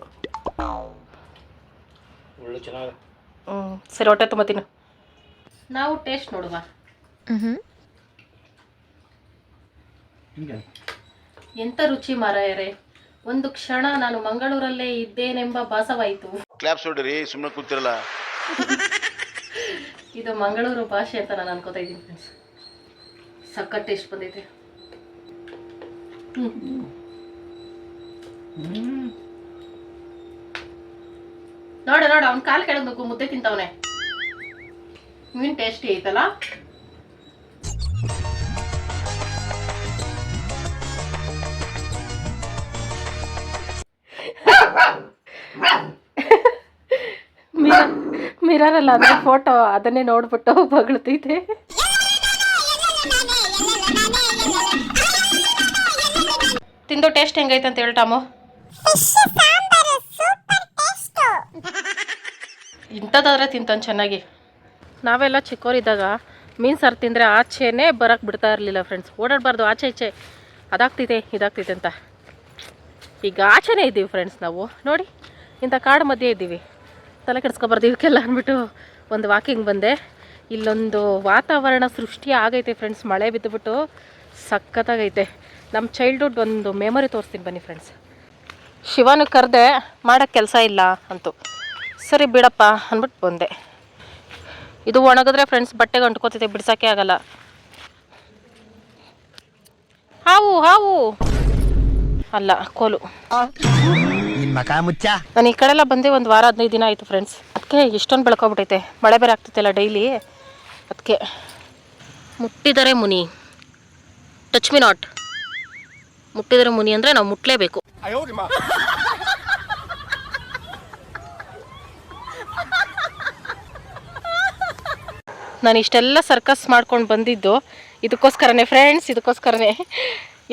ಹ್ಞೂ ಸರಿ ಹೊಟ್ಟೆ ತುಂಬ ತಿನ್ನು. ನಾವು ಟೇಸ್ಟ್ ನೋಡುವ. ಎಂತ ರುಚಿ ಮಾರಾಯರೆ? ಒಂದು ಕ್ಷಣ ನಾನು ಮಂಗಳೂರಲ್ಲೇ ಇದ್ದೇನೆಂಬ ಭಾಸವಾಯಿತು. ಕ್ಲಾಪ್ಸ್ ಹೊಡಿರಿ ಸುಮ್ಮನೆ ಕೂತಿರಲ್ಲ. ಇದು ಮಂಗಳೂರು ಭಾಷೆ ಅಂತ ನಾನು ಅನ್ಕೋತಾ ಇದ್ದೀನಿ ಫ್ರೆಂಡ್ಸ್ ಸಖತ್ ಟೇಸ್ಟ್ ಬಂದೈತೆ. ನೋಡ ನೋಡ, ಅವ್ನ ಕಾಲು ಕೆಳಗ್ಬೇಕು ಮುದ್ದೆ ತಿಂತವನೆ. ಮೀನ್ ಟೇಸ್ಟಿ ಐತಲ್ಲ? ಮಿರರ್ ಅಲ್ಲ ಅದ್ರ ಫೋಟೋ ಅದನ್ನೇ ನೋಡ್ಬಿಟ್ಟು ಬಗಳ್ತೈತೆ ತಿಂದು ಟೇಸ್ಟ್ ಹೆಂಗೈತೆ ಅಂತ ಹೇಳ್ತಾಮು ಇಂಥದ್ದಾದ್ರೆ ತಿಂತಾನೆ ಚೆನ್ನಾಗಿ. ನಾವೆಲ್ಲ ಚಿಕ್ಕವರಿದ್ದಾಗ ಮೀನು ಸಾರು ತಿಂದರೆ ಆಚೆನೇ ಬರೋಕ್ಕೆ ಬಿಡ್ತಾ ಇರಲಿಲ್ಲ ಫ್ರೆಂಡ್ಸ್ ಓಡಾಡಬಾರ್ದು, ಆಚೆ, ಈಚೆ. ಅದಾಗ್ತಿದೆ, ಇದಾಗ್ತಿದೆ ಅಂತ. ಈಗ ಆಚೆನೇ ಇದ್ದೀವಿ ಫ್ರೆಂಡ್ಸ್ ನಾವು. ನೋಡಿ, ಇಂಥ ಕಾಡು ಮಧ್ಯೆ ಇದ್ದೀವಿ. ತಲೆ ಕೆಡಿಸ್ಕೊಬಾರ್ದು ಇವಕ್ಕೆಲ್ಲ ಅಂದ್ಬಿಟ್ಟು ಒಂದು ವಾಕಿಂಗ್ ಬಂದೆ. ಇಲ್ಲೊಂದು ವಾತಾವರಣ ಸೃಷ್ಟಿ ಆಗೈತೆ ಫ್ರೆಂಡ್ಸ್ ಮಳೆ ಬಿದ್ದುಬಿಟ್ಟು ಸಖತ್ತಾಗೈತೆ. ನಮ್ಮ ಚೈಲ್ಡ್ಹುಡ್ ಒಂದು ಮೆಮೊರಿ ತೋರಿಸ್ತೀನಿ ಬನ್ನಿ ಫ್ರೆಂಡ್ಸ್ ಶಿವನು ಕರೆದೆ ಮಾಡೋಕ್ಕೆ ಕೆಲಸ ಇಲ್ಲ ಅಂತು. ಸರಿ ಬಿಡಪ್ಪ ಅಂದ್ಬಿಟ್ಟು ಬಂದೆ. ಇದು ಒಣಗಿದ್ರೆ ಫ್ರೆಂಡ್ಸ್ ಬಟ್ಟೆಗೆ ಅಂಟ್ಕೋತೈತೆ ಬಿಡ್ಸೋಕ್ಕೆ ಆಗಲ್ಲ. ಹಾವು ಹಾವು. ಅಲ್ಲ, ಕೋಲು. ನಾನು ಈ ಕಡೆ ಎಲ್ಲ ಬಂದೆ ಒಂದು ವಾರ ಹದಿನೈದು ದಿನ ಆಯಿತು ಫ್ರೆಂಡ್ಸ್ ಅದಕ್ಕೆ ಇಷ್ಟೊಂದು ಬೆಳ್ಕೊಬಿಟ್ಟೈತೆ ಮಳೆ ಬೇರೆ ಆಗ್ತೈತಲ್ಲ ಡೈಲಿ ಅದಕ್ಕೆ ಮುಟ್ಟಿದರೆ ಮುನಿ. ಟಚ್ ಮಿ ನಾಟ್ ಮುಟ್ಟಿದರೆ ಮುನಿ ಅಂದರೆ ನಾವು ಮುಟ್ಲೇಬೇಕು. ನಾನು ಇಷ್ಟೆಲ್ಲ ಸರ್ಕಸ್ ಮಾಡ್ಕೊಂಡು ಬಂದಿದ್ದು ಇದಕ್ಕೋಸ್ಕರನೇ ಫ್ರೆಂಡ್ಸ್ ಇದಕ್ಕೋಸ್ಕರನೇ.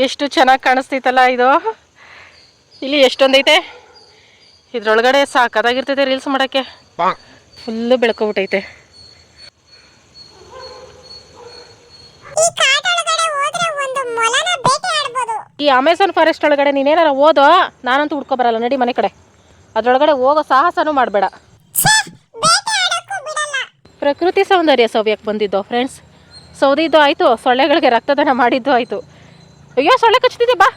ಎಷ್ಟು ಚೆನ್ನಾಗಿ ಕಾಣಿಸ್ತೈತಲ್ಲ ಇದು. ಇಲ್ಲಿ ಎಷ್ಟೊಂದೈತೆ? ಇದ್ರೊಳಗಡೆ ಸಾಕಾದಾಗಿರ್ತೈತೆ ರೀಲ್ಸ್ ಮಾಡೋಕ್ಕೆ. ಫುಲ್ಲು ಬೆಳ್ಕೊಬಿಟ್ಟೈತೆ. ಈ ಅಮೆಝಾನ್ ಫಾರೆಸ್ಟ್ ಒಳಗಡೆ ನೀನೇನಾರ ಓದೋ ನಾನಂತೂ ಹುಡ್ಕೊಬರಲ್ಲ. ನಡಿ ಮನೆ ಕಡೆ. ಅದ್ರೊಳಗಡೆ ಹೋಗೋ ಸಾಹಸನೂ ಮಾಡಬೇಡ. ಛೇ ಆಡಕ್ಕೂ ಬಿಡಲ್ಲ. ಪ್ರಕೃತಿ ಸೌಂದರ್ಯ ಸವ್ಯಕ್ಕೆ ಬಂದಿದ್ದು ಫ್ರೆಂಡ್ಸ್ ಸೌದಿದ್ದು ಆಯಿತು ಸೊಳ್ಳೆಗಳಿಗೆ ರಕ್ತದಾನ ಮಾಡಿದ್ದು ಆಯಿತು. ಅಯ್ಯೋ ಸೊಳ್ಳೆ ಕಚ್ತಿದ್ದೆ ಬಾ.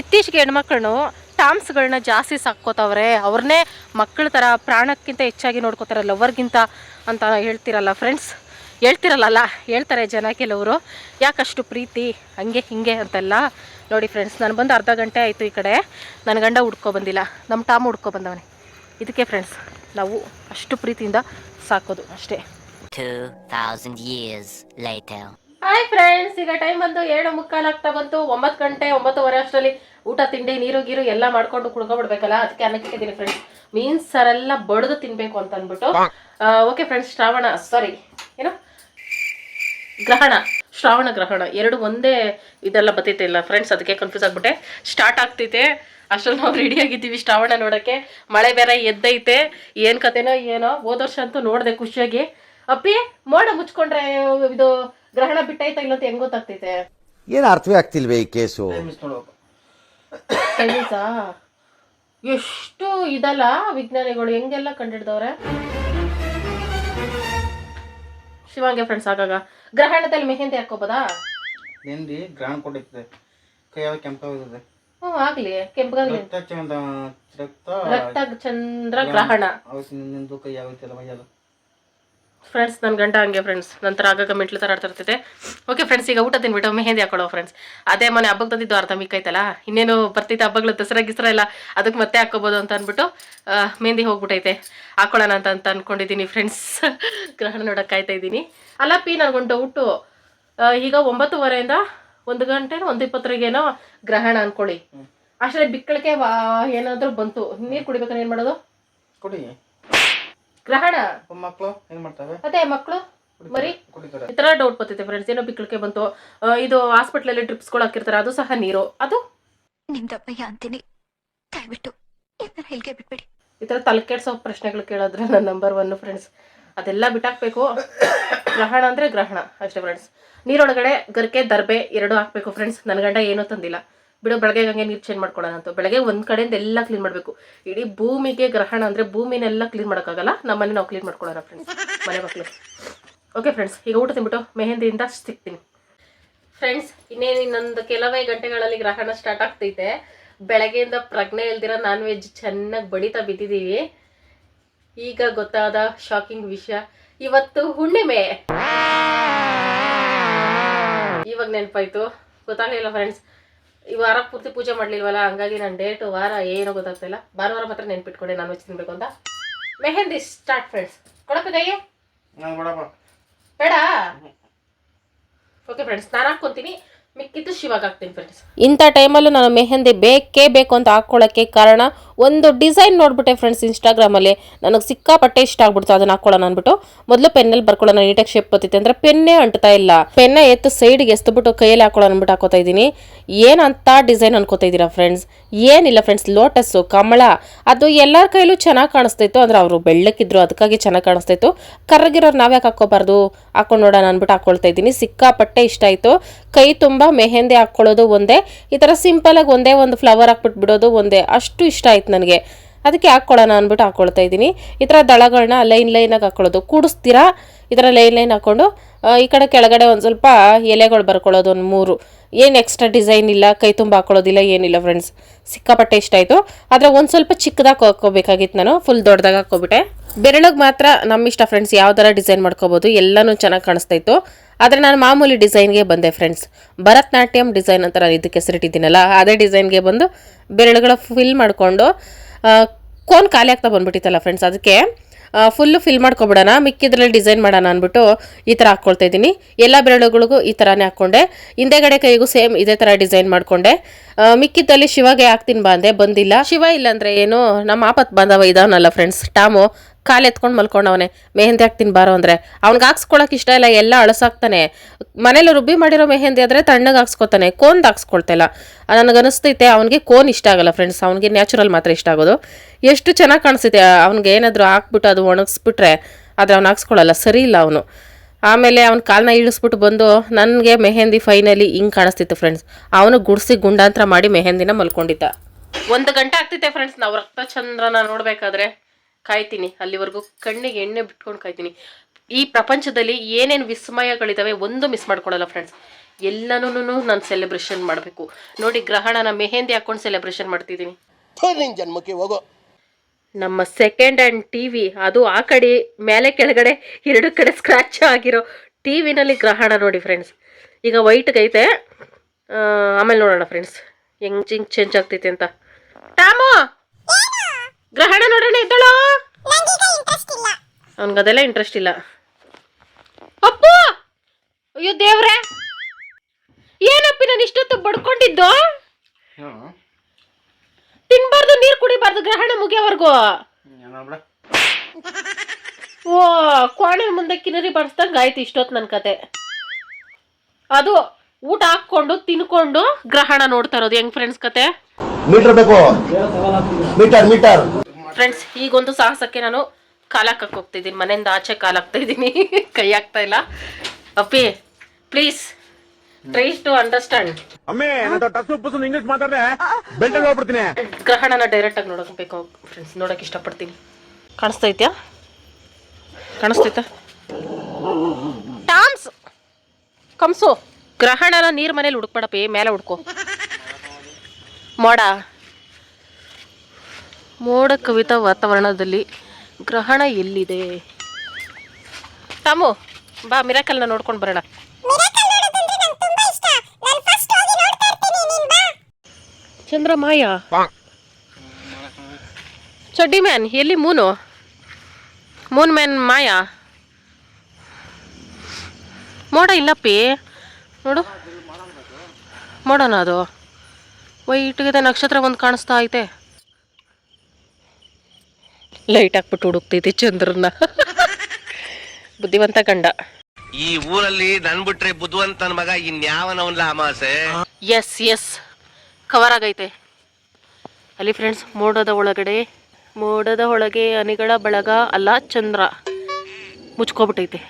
ಇತ್ತೀಚೆಗೆ ಹೆಣ್ಮಕ್ಳು ಟಾಮ್ಸ್ಗಳನ್ನ ಜಾಸ್ತಿ ಸಾಕ್ಕೋತವ್ರೆ ಅವ್ರನ್ನೇ ಮಕ್ಕಳ ಥರ ಪ್ರಾಣಕ್ಕಿಂತ ಹೆಚ್ಚಾಗಿ ನೋಡ್ಕೋತಾರೆ ಲವರ್ಗಿಂತ ಅಂತ ಹೇಳ್ತಿರಲ್ಲ ಫ್ರೆಂಡ್ಸ್ ಹೇಳ್ತಿರಲ್ಲ ಹೇಳ್ತಾರೆ ಜನ ಕೆಲವರು. ಯಾಕಷ್ಟು ಪ್ರೀತಿ ಹಂಗೆ ಹಿಂಗೆ ಅಂತೆಲ್ಲ. ನೋಡಿ ಫ್ರೆಂಡ್ಸ್ ನಾನು ಬಂದು ಅರ್ಧ ಗಂಟೆ ಆಯಿತು ಈ ಕಡೆ. ನನ್ನ ಗಂಡ ಹುಡ್ಕೊ ಬಂದಿಲ್ಲ. ನಮ್ಮ ಟಾಮ್ ಹುಡ್ಕೊ ಬಂದವನೆ. ಇದಕ್ಕೆ ಫ್ರೆಂಡ್ಸ್ ನಾವು ಅಷ್ಟು ಪ್ರೀತಿಯಿಂದ ಸಾಕೋದು ಅಷ್ಟೇ. 2,000 years later. ಹಾಯ್ ಫ್ರೆಂಡ್ಸ್ ಈಗ ಟೈಮ್ ಬಂದು ಎರಡು ಮುಕ್ಕಾಲು ಆಗ್ತಾ ಬಂತು. ಒಂಬತ್ತು ಗಂಟೆ ಒಂಬತ್ತುವರೆ ಅಷ್ಟರಲ್ಲಿ ಊಟ ತಿಂಡಿ ನೀರು ಗೀರು ಎಲ್ಲ ಮಾಡ್ಕೊಂಡು ಕುಡ್ಕೊಬಿಡ್ಬೇಕಲ್ಲ ಅದಕ್ಕೆ ಅನ್ನಕ್ಕೆ ಇದ್ದೀನಿ ಫ್ರೆಂಡ್ಸ್ ಮೀನ್ಸ್ ಸಾರೆಲ್ಲ ಬಡದು ತಿನ್ಬೇಕು ಅಂತ ಅಂದ್ಬಿಟ್ಟು ಓಕೆ ಫ್ರೆಂಡ್ಸ್ ಶ್ರಾವಣ ಸಾರಿ ಏನು? ಗ್ರಹಣ ಶ್ರಾವಣ ಗ್ರಹಣ. ಎರಡು ಒಂದೇ ಇದೆಲ್ಲ ಬತ್ತೈತೆ ಇಲ್ಲ ಫ್ರೆಂಡ್ಸ್ ಅದಕ್ಕೆ ಕನ್ಫ್ಯೂಸ್ ಆಗ್ಬಿಟ್ಟೆ. ಸ್ಟಾರ್ಟ್ ಆಗ್ತೈತೆ. ಅಷ್ಟ್ರಲ್ಲಿ ನಾವು ರೆಡಿ ಆಗಿದ್ದೀವಿ ಶ್ರಾವಣ ನೋಡೋಕ್ಕೆ. ಮಳೆ ಬೇರೆ ಎದ್ದೈತೆ. ಏನು ಕತೆನೋ ಏನೋ ಹೋದ ವರ್ಷ ಅಂತೂ ನೋಡಿದೆ ಖುಷಿಯಾಗಿ. ಅಪ್ಪಿ ಮೋಡ ಮುಚ್ಕೊಂಡ್ರೆ ಇದು ಗ್ರಹಣ ಬಿಟ್ಟೈತಾ ಇಲ್ಲ ಅಂತ ಹೆಂಗ್ ಗೊತ್ತಾಗ್ತೈತೆ? ಏನು ಅರ್ಥವೇ ಆಗ್ತಿಲ್ವೇ ಈ ಕೇಸು? ಎಷ್ಟು ಇದಲ್ಲ ವಿಜ್ಞಾನಿಗಳು ಹೆಂಗೆಲ್ಲ ಕಂಡಿಡ್ದವ್ರೆ? ಶಿವಂಗೆ ಫ್ರೆಂಡ್ಸ್ ಆಗಾಗ. ಗ್ರಹಣದಲ್ಲಿ ಮೆಹಂದಿ ಹಾಕೋಬೋದಾ ಮೆಹಂದಿ ಗ್ರಹಣ ಕೊಟ್ಟಿರ್ತದೆ ಕೈಯಾಗ ಕೆಂಪಾಗಿದೆ ಹ್ಞೂ ಆಗ್ಲಿ. ಕೆಂಪಗಾಗ್ಲಿ ರಕ್ತ ಚಂದ ರಕ್ತ ರಕ್ತ ಚಂದ್ರ ಗ್ರಹಣ. ಅವತ್ತು ನಿಂದು ಕೈ ಫ್ರೆಂಡ್ಸ್ ನನ್ನ ಗಂಡ ಹಂಗೆ ಫ್ರೆಂಡ್ಸ್ ನಂತರ ಆಗಾಗ ಮೆಟ್ಲು ಥರ ಆಡ್ತಾ ಇರ್ತೈತೆ ಓಕೆ ಫ್ರೆಂಡ್ಸ್ ಈಗ ಊಟ ತಿನ್ಬಿಟ್ಟು ಮೆಹಂದಿ ಹಾಕೊಳ್ಳೋ ಫ್ರೆಂಡ್ಸ್ ಅದೇ ಮನೆ ಹಬ್ಬಕ್ಕೆ ತಂದಿದ್ದು ಅರ್ಧ ಮಿಕ್ಕೈತಲ್ಲ ಇನ್ನೇನು ಬರ್ತೈತೆ ಹಬ್ಬಗಳು ದಸರಾ ಗಿಸ್ರಾ ಎಲ್ಲ ಅದಕ್ಕೆ ಮತ್ತೆ ಹಾಕೋಬೋದು ಅಂತ ಅಂದ್ಬಿಟ್ಟು ಮೆಹಂದಿ ಹೋಗ್ಬಿಟ್ಟೈತೆ ಹಾಕೊಳ್ಳೋಣ ಅಂತ ಅಂತ ಅಂದ್ಕೊಂಡಿದ್ದೀನಿ ಫ್ರೆಂಡ್ಸ್ ಗ್ರಹಣ ನೋಡೋಕೆ ಕಾಯ್ತಾ ಇದ್ದೀನಿ. ಅಲ್ಲ ಪಿ ನನಗೊಂದು ಡೌಟು ಈಗ ಒಂಬತ್ತುವರೆಯಿಂದ ಒಂದು ಗಂಟೆ ಒಂದು ಇಪ್ಪತ್ತರಿಗೇನೋ ಗ್ರಹಣ ಅನ್ಕೊಳ್ಳಿ. ಅಷ್ಟೇ ಬಿಕ್ಕಳಿಕೆ ಏನಾದರೂ ಬಂತು. ನೀರು ಕುಡಿಬೇಕಾದ್ರೆ ಏನು ಮಾಡೋದು? ಕೊಡಿ. ಗ್ರಹಣ. ಮಕ್ಕಳು ಏನ್ ಮಾಡ್ತಾರೆ ಅದೇ ಮಕ್ಕಳು ಮರಿ. ಈ ತರ ಡೌಟ್ ಬರ್ತೈತೆ ಫ್ರೆಂಡ್ಸ್ ಏನೋ ಬಿಕ್ಕಳಿಕೆ ಬಂತು. ಇದು ಹಾಸ್ಪಿಟಲ್ ಅಲ್ಲಿ ಹಾಸ್ಪಿಟ್ಲಲ್ಲಿ ಡ್ರಿಪ್ಸ್ಗಳು ಹಾಕಿರ್ತಾರೆ ಅದು ಸಹ ನೀರು. ಅದು? ನಿಮ್ದಪ್ಪಯ್ಯ ಅಂತೀನಿ. ದಯವಿಟ್ಟು ಹೇಳಿಕೆ ಬಿಟ್ಬಿಡಿ. ಈ ತರ ತಲೆ ಕೆಡ್ಸೋ ಪ್ರಶ್ನೆಗಳು ಕೇಳಿದ್ರೆ ನನ್ನ ನಂಬರ್ ಒನ್ ಫ್ರೆಂಡ್ಸ್ ಅದೆಲ್ಲ ಬಿಟ್ಟಾಕ್ಬೇಕು. ಗ್ರಹಣ ಅಂದ್ರೆ ಗ್ರಹಣ ಅಷ್ಟೇ ಫ್ರೆಂಡ್ಸ್ ನೀರೊಳಗಡೆ ಗರ್ಕೆ ದರ್ಬೆ ಎರಡು ಹಾಕ್ಬೇಕು ಫ್ರೆಂಡ್ಸ್ ನನ್ನ ಗಂಡ ಏನೂ ತಂದಿಲ್ಲ. ಬಿಡು, ಬೆಳಗ್ಗೆ ಹಂಗೆ ನೀರು ಚೇಂಜ್ ಮಾಡ್ಕೊಳ್ಳೋಣ ಅಂತ. ಬೆಳಗ್ಗೆ ಒಂದು ಕಡೆಯಿಂದ ಎಲ್ಲ ಕ್ಲೀನ್ ಮಾಡಬೇಕು. ಇಡೀ ಭೂಮಿಗೆ ಗ್ರಹಣ ಅಂದರೆ ಭೂಮಿನೆಲ್ಲ ಕ್ಲೀನ್ ಮಾಡೋಕ್ಕಾಗಲ್ಲ. ನಮ್ಮನೆ ನಾವು ಕ್ಲೀನ್ ಮಾಡ್ಕೊಳ್ಳೋಣ ಫ್ರೆಂಡ್ಸ್ ಮನೆ ಮಕ್ಕಳು ಓಕೆ ಫ್ರೆಂಡ್ಸ್ ಈಗ ಊಟ ತಿನ್ಬಿಟ್ಟು ಮೆಹಂದಿಯಿಂದ ಸಿಗ್ತೀನಿ. ಫ್ರೆಂಡ್ಸ್ ಇನ್ನೇನು ಇನ್ನೊಂದು ಕೆಲವೇ ಗಂಟೆಗಳಲ್ಲಿ ಗ್ರಹಣ ಸ್ಟಾರ್ಟ್ ಆಗ್ತೈತೆ. ಬೆಳಗ್ಗೆಯಿಂದ ಪ್ರಜ್ಞೆ ಇಲ್ದಿರೋ ನಾನ್ ವೆಜ್ ಚೆನ್ನಾಗಿ ಬಡಿತಾ ಬಿದ್ದಿದ್ದೀವಿ ಈಗ ಗೊತ್ತಾದ ಶಾಕಿಂಗ್ ವಿಷಯ. ಇವತ್ತು ಹುಣ್ಣಿಮೆ. ಇವಾಗ ನೆನಪಾಯ್ತು. ಗೊತ್ತಾಗಲಿಲ್ಲ ಫ್ರೆಂಡ್ಸ್ ಈ ವಾರ ಪೂರ್ತಿ ಪೂಜೆ ಮಾಡ್ಲಿಲ್ವಲ್ಲ? ಹಂಗಾಗಿ ನನ್ನ ಡೇಟ್ ವಾರ ಏನೋ ಗೊತ್ತಾಗ್ತಿಲ್ಲ. ಭಾನುವಾರ ಮಾತ್ರ ನೆನ್ಪಿಟ್ಕೊಂಡೆ ನಾನು ವೆಜ್ ತಿನ್ಬೇಕು ಅಂತ. ಮೆಹಂದಿ ಸ್ಟಾರ್ಟ್ ಫ್ರೆಂಡ್ಸ್ ಕೊಡಪ್ಪ ಕೈಗೆ? ನಾನು ಕೊಡಪ್ಪ. ಬೇಡ. ಓಕೆ ಫ್ರೆಂಡ್ಸ್ ನಾನು ಹಾಕ್ಕೊಂತೀನಿ. ಮಿಕ್ಕಿದ್ದು ಶಿವಾಗ ಹಾಕ್ತೀನಿ ಫ್ರೆಂಡ್ಸ್ ಇಂಥ ಟೈಮಲ್ಲೂ ನಾನು ಮೆಹಂದಿ ಬೇಕೇ ಬೇಕು ಅಂತ ಹಾಕ್ಕೊಳ್ಳೋಕ್ಕೆ ಕಾರಣ ಒಂದು ಡಿಸೈನ್ ನೋಡ್ಬಿಟ್ಟೆ ಫ್ರೆಂಡ್ಸ್ ಇನ್ಸ್ಟಾಗ್ರಾಮಲ್ಲಿ ನನಗೆ ಸಿಕ್ಕಾಪಟ್ಟೆ ಇಷ್ಟ ಆಗ್ಬಿಡ್ತು ಅದನ್ನ ಹಾಕೊಳ್ಳೋಣ ಅಂದ್ಬಿಟ್ಟು. ಮೊದಲು ಪೆನ್ನಲ್ಲಿ ಬರ್ಕೊಳ್ಳೋಣ ನೀಟಾಗಿ ಶೇಪ್ ಬರ್ತೈತೆ ಅಂದರೆ ಪೆನ್ನೇ ಅಂಟ್ತಾ ಇಲ್ಲ. ಪೆನ್ನ ಎತ್ತು ಸೈಡ್ಗೆ ಎಸ್ದುಬಿಟ್ಟು ಕೈಯಲ್ಲಿ ಹಾಕೊಳ್ಳೋಣ ಅಂದ್ಬಿಟ್ಟು ಹಾಕೋತಾ ಇದ್ದೀನಿ. ಏನಂತ ಡಿಸೈನ್ ಅನ್ಕೋತಾ ಇದ್ದೀರಾ ಫ್ರೆಂಡ್ಸ್ ಏನಿಲ್ಲ ಫ್ರೆಂಡ್ಸ್ ಲೋಟಸ್ಸು ಕಮಲ, ಅದು ಎಲ್ಲರ ಕೈಲೂ ಚೆನ್ನಾಗಿ ಕಾಣಿಸ್ತಾಯಿತ್ತು ಅಂದರೆ ಅವರು ಬೆಳ್ಳಕ್ಕಿದ್ರು, ಅದಕ್ಕಾಗಿ ಚೆನ್ನಾಗಿ ಕಾಣಿಸ್ತಾಯಿತ್ತು ಕರ್ರಗಿರೋರು ನಾವ್ಯಾಕೆ ಹಾಕೋಬಾರ್ದು ಹಾಕೊಂಡು ನೋಡೋಣ ಅಂದ್ಬಿಟ್ಟು ಹಾಕ್ಕೊಳ್ತಾ ಇದ್ದೀನಿ. ಸಿಕ್ಕಾಪಟ್ಟೆ ಇಷ್ಟ ಆಯಿತು. ಕೈ ತುಂಬ ಮೆಹಂದಿ ಹಾಕ್ಕೊಳ್ಳೋದು ಒಂದೇ, ಈ ಥರ ಸಿಂಪಲಾಗಿ ಒಂದೇ ಒಂದು ಫ್ಲವರ್ ಹಾಕ್ಬಿಟ್ಟು ಬಿಡೋದು ಒಂದೇ. ಅಷ್ಟು ಇಷ್ಟ ಆಯ್ತು ನನಗೆ. ಅದಕ್ಕೆ ಹಾಕ್ಕೊಳ್ಳೋಣ ಅಂದ್ಬಿಟ್ಟು ಹಾಕ್ಕೊಳ್ತಾ ಇದ್ದೀನಿ. ಈ ಥರ ದಳಗಳನ್ನ ಲೈನ್ ಲೈನಾಗಿ ಹಾಕ್ಕೊಳ್ಳೋದು ಕೂಡಿಸ್ತೀರಾ? ಈ ಥರ ಲೈನ್ ಲೈನ್ ಹಾಕ್ಕೊಂಡು ಈ ಕಡೆ ಕೆಳಗಡೆ ಒಂದು ಸ್ವಲ್ಪ ಎಲೆಗಳು ಬರ್ಕೊಳ್ಳೋದು ಒಂದು ಮೂರು. ಏನು ಎಕ್ಸ್ಟ್ರಾ ಡಿಸೈನ್ ಇಲ್ಲ, ಕೈ ತುಂಬ ಹಾಕೊಳ್ಳೋದಿಲ್ಲ, ಏನಿಲ್ಲ ಫ್ರೆಂಡ್ಸ್ ಸಿಕ್ಕಾಪಟ್ಟೆ ಇಷ್ಟ ಆಯಿತು. ಆದರೆ ಒಂದು ಸ್ವಲ್ಪ ಚಿಕ್ಕದಾಗಿ ಹಾಕ್ಕೋಬೇಕಾಗಿತ್ತು ನಾನು. ಫುಲ್ ದೊಡ್ಡದಾಗ ಹಾಕೋಬಿಟ್ಟೆ ಬೆರಳಿಗೆ ಮಾತ್ರ ನಮ್ಮ ಇಷ್ಟ ಫ್ರೆಂಡ್ಸ್ ಯಾವ ಥರ ಡಿಸೈನ್ ಮಾಡ್ಕೋಬೋದು. ಎಲ್ಲನೂ ಚೆನ್ನಾಗಿ ಕಾಣಿಸ್ತಾ ಇತ್ತು. ಆದರೆ ನಾನು ಮಾಮೂಲಿ ಡಿಸೈನ್ಗೆ ಬಂದೆ ಫ್ರೆಂಡ್ಸ್. ಭರತನಾಟ್ಯಂ ಡಿಸೈನ್ ಅಂತ ನಾನು ಇದಕ್ಕೆ ಹೆಸರಿಟ್ಟಿದ್ದೀನಲ್ಲ ಅದೇ ಡಿಸೈನ್ಗೆ ಬಂದು ಬೆರಳುಗಳ ಫಿಲ್ ಮಾಡಿಕೊಂಡು ಕೋನ್ ಖಾಲಿ ಆಗ್ತಾ ಬಂದ್ಬಿಟ್ಟಿತ್ತಲ್ಲ ಫ್ರೆಂಡ್ಸ್, ಅದಕ್ಕೆ ಫುಲ್ಲು ಫಿಲ್ ಮಾಡ್ಕೊಬಿಡೋಣ, ಮಿಕ್ಕಿದ್ರಲ್ಲಿ ಡಿಸೈನ್ ಮಾಡೋಣ ಅಂದ್ಬಿಟ್ಟು ಈ ಥರ ಹಾಕ್ಕೊಳ್ತಾ ಇದ್ದೀನಿ. ಎಲ್ಲ ಬೆರಳುಗಳಿಗೂ ಈ ಥರನೇ ಹಾಕ್ಕೊಂಡೆ. ಹಿಂದೆಗಡೆ ಕೈಗೂ ಸೇಮ್ ಇದೇ ಥರ ಡಿಸೈನ್ ಮಾಡಿಕೊಂಡೆ. ಮಿಕ್ಕಿದ್ದಲ್ಲಿ ಶಿವಗೆ ಹಾಕ್ತೀನಿ ಬಾ ಅಂದೆ, ಬಂದಿಲ್ಲ. ಶಿವ ಇಲ್ಲಾಂದರೆ ಏನು, ನಮ್ಮ ಆಪತ್ ಬಾಂಧವ ಇದಾವನಲ್ಲ ಫ್ರೆಂಡ್ಸ್, ಟಾಮು. ಕಾಲು ಎತ್ಕೊಂಡು ಮಲ್ಕೊಂಡವನೆ, ಮೆಹಂದಿ ಹಾಕ್ತೀನಿ ಬಾರೋ ಅಂದರೆ. ಅವ್ನಿಗೆ ಹಾಕ್ಸ್ಕೊಳಕ್ಕೆ ಇಷ್ಟ ಇಲ್ಲ, ಎಲ್ಲ ಅಳಸಾಕ್ತಾನೆ. ಮನೇಲಿ ರುಬ್ಬಿ ಮಾಡಿರೋ ಮೆಹಂದಿ ಆದರೆ ತಣ್ಣಗೆ ಹಾಕ್ಸ್ಕೊತಾನೆ, ಕೋನ್ದು ಹಾಕ್ಸ್ಕೊಳ್ತಾ ಇಲ್ಲ. ನನಗೆ ಅನಿಸ್ತೈತೆ ಅವನಿಗೆ ಕೋನ್ ಇಷ್ಟ ಆಗಲ್ಲ ಫ್ರೆಂಡ್ಸ್, ಅವನಿಗೆ ನ್ಯಾಚುರಲ್ ಮಾತ್ರ ಇಷ್ಟ ಆಗೋದು. ಎಷ್ಟು ಚೆನ್ನಾಗಿ ಕಾಣಿಸ್ತೈತೆ, ಅವ್ನಿಗೆ ಏನಾದರೂ ಹಾಕ್ಬಿಟ್ಟು ಅದು ಒಣಗಿಸ್ಬಿಟ್ರೆ, ಆದರೆ ಅವ್ನು ಹಾಕ್ಸ್ಕೊಳ್ಳಲ್ಲ ಸರಿ ಇಲ್ಲ ಅವನು. ಆಮೇಲೆ ಅವ್ನ ಕಾಲನ್ನ ಇಳಿಸ್ಬಿಟ್ಟು ಬಂದು, ನನಗೆ ಮೆಹಂದಿ ಫೈನಲಿ ಹಿಂಗೆ ಕಾಣಿಸ್ತಿತ್ತು ಫ್ರೆಂಡ್ಸ್. ಅವನು ಗುಡಿಸಿ ಗುಂಡಾಂತರ ಮಾಡಿ ಮೆಹಂದಿನ ಮಲ್ಕೊಂಡಿದ್ದ. ಒಂದು ಗಂಟೆ ಆಗ್ತಿತ್ತೆ ಫ್ರೆಂಡ್ಸ್, ನಾವು ರಕ್ತಚಂದ್ರನ ನೋಡಬೇಕಾದ್ರೆ. ಕಾಯ್ತೀನಿ ಅಲ್ಲಿವರೆಗೂ ಕಣ್ಣಿಗೆ ಎಣ್ಣೆ ಬಿಟ್ಕೊಂಡು ಕಾಯ್ತೀನಿ. ಈ ಪ್ರಪಂಚದಲ್ಲಿ ಏನೇನು ವಿಸ್ಮಯಗಳಿದಾವೆ ಒಂದು ಮಿಸ್ ಮಾಡ್ಕೊಳ್ಳಲ್ಲ ಫ್ರೆಂಡ್ಸ್ ಎಲ್ಲನೂ ನಾನು ಸೆಲೆಬ್ರೇಷನ್ ಮಾಡಬೇಕು. ನೋಡಿ ಗ್ರಹಣನ ಮೆಹೆಂದಿ ಹಾಕೊಂಡು ಸೆಲೆಬ್ರೇಷನ್ ಮಾಡ್ತಿದ್ದೀನಿ. ಜನ್ಮಕ್ಕೆ ಹೋಗೋ. ನಮ್ಮ ಸೆಕೆಂಡ್ ಹ್ಯಾಂಡ್ ಟಿ ವಿ ಅದು ಆ ಕಡೆ ಮೇಲೆ ಕೆಳಗಡೆ ಎರಡು ಕಡೆ ಸ್ಕ್ರ್ಯಾಚ್ ಆಗಿರೋ ಟಿ ವಿನಲ್ಲಿ ಗ್ರಹಣ ನೋಡಿ ಫ್ರೆಂಡ್ಸ್ ಈಗ ವೈಟ್ಗೈತೆ ಆಮೇಲೆ ನೋಡೋಣ ಫ್ರೆಂಡ್ಸ್ ಹೆಂಗ್ ಚಿಂಗ್ ಚೇಂಜ್ ಆಗ್ತೈತೆ ಅಂತ. ಟಾಮು! ಗ್ರಹಣ ನೋಡೋಣ ಇದ್ದಳು? ಅವನಿಗದೆಲ್ಲ ಇಂಟ್ರೆಸ್ಟ್ ಇಲ್ಲ. ಅಪ್ಪು! ಅಯ್ಯೋ ದೇವ್ರೆ! ಏನಪ್ಪಿ ನಾನು ಇಷ್ಟೊತ್ತು ಬಡ್ಕೊಂಡಿದ್ದು? ತಿನ್ಬಾರ್ದು ನೀರು ಕುಡಿಬಾರ್ದು ಗ್ರಹಣ ಮುಗಿಯೋವರೆಗೂ. ಓ ಕೋಣೆ ಮುಂದೆ ಕಿನರಿ ಬಡಿಸ್ದಂಗೆ ಆಯ್ತು ಇಷ್ಟೊತ್ತು ನನ್ನ ಕತೆ. ಅದು ಊಟ ಹಾಕ್ಕೊಂಡು ತಿನ್ಕೊಂಡು ಗ್ರಹಣ ನೋಡ್ತಾ ಇರೋದು ಹೆಂಗ್ ಫ್ರೆಂಡ್ಸ್ ಕತೆ? ಮೀಟರ್ ಬೇಕು? Metre metre. ಫ್ರೆಂಡ್ಸ್ ಈಗೊಂದು ಸಾಹಸಕ್ಕೆ ನಾನು ಕಾಲಾಕಕ್ಕೆ ಹೋಗ್ತಿದ್ದೀನಿ. ಮನೆಯಿಂದ ಆಚೆ ಕಾಲಾಕ್ತಾ ಇದ್ದೀನಿ. ಕೈ ಆಗ್ತಾ ಇಲ್ಲ. ಅಪ್ಪಿ ಪ್ಲೀಸ್ ಟ್ರೈ ಟು ಅಂಡರ್ಸ್ಟ್ಯಾಂಡ್ ಗ್ರಹಣನ ಡೈರೆಕ್ಟ್ ಆಗಿ ನೋಡಕ್ ಬೇಕು. ಫ್ರೆಂಡ್ಸ್ ನೋಡಕ್ ಇಷ್ಟಪಡ್ತೀನಿ. ಕಾಣಿಸ್ತೈತ್ಯಾ ಕಾಣಿಸ್ತೈತಾ ಟಾಮ್ಸ್ ಕಮ್ಸು. ಗ್ರಹಣನ ನೀರ್ ಮನೇಲಿ ಹುಡುಕ್ಬೇಡಪ್ಪಿ ಮೇಲೆ ಹುಡ್ಕೋ. ಮೋಡ. ಮೋಡ ಕವಿತಾ ವಾತಾವರಣದಲ್ಲಿ ಗ್ರಹಣ ಎಲ್ಲಿದೆ? ತಾಮು ಬಾ ಮಿರಾಕಲ್ನ ನೋಡ್ಕೊಂಡು ಬರೋಣ. ಮಿರಾಕಲ್ ನೋಡೋದಂದ್ರೆ ನಂಗೆ ತುಂಬಾ ಇಷ್ಟ. ನಾನು ಫಸ್ಟ್ ಹೋಗಿ ನೋಡ್ತಾ ಇರ್ತೀನಿ ನೀನ್ ಬಾ. ಚಂದ್ರಮಾಯ. ಚಡ್ಡಿ ಮ್ಯಾನ್ ಎಲ್ಲಿ ಮೂನು? ಮೂನ್ ಮ್ಯಾನ್ ಮಾಯಾ? ಮೋಡ ಇಲ್ಲಪ್ಪಿ. ನೋಡು. ಮೋಡನ ಅದು. ವೈಟ್ಗಿದೆ ನಕ್ಷತ್ರ ಒಂದು ಕಾಣಿಸ್ತಾ ಐತೆ. ಲೈಟ್ ಹಾಕ್ಬಿಟ್ಟು ಹುಡುಕ್ತೈತಿ ಚಂದ್ರನ ಬುದ್ಧಿವಂತ ಗಂಡ. ಈ ಊರಲ್ಲಿ ನನ್ ಬಿಟ್ರೆ ಬುದ್ಧಿವಂತನ ಮಗ ಇನ್ಯಾವನವನ್ಲ ಅಮಾಸೆ? ಎಸ್ ಎಸ್ ಕವರ್ ಆಗೈತೆ. ಅಲ್ಲಿ ಫ್ರೆಂಡ್ಸ್ ಮೋಡದ ಒಳಗಡೆ ಮೋಡದ ಒಳಗೆ ಅನಿಗಳ ಬಳಗ ಅಲ್ಲ ಚಂದ್ರ. ಮುಚ್ಕೋಬಿಟ್ಟೈತೆ.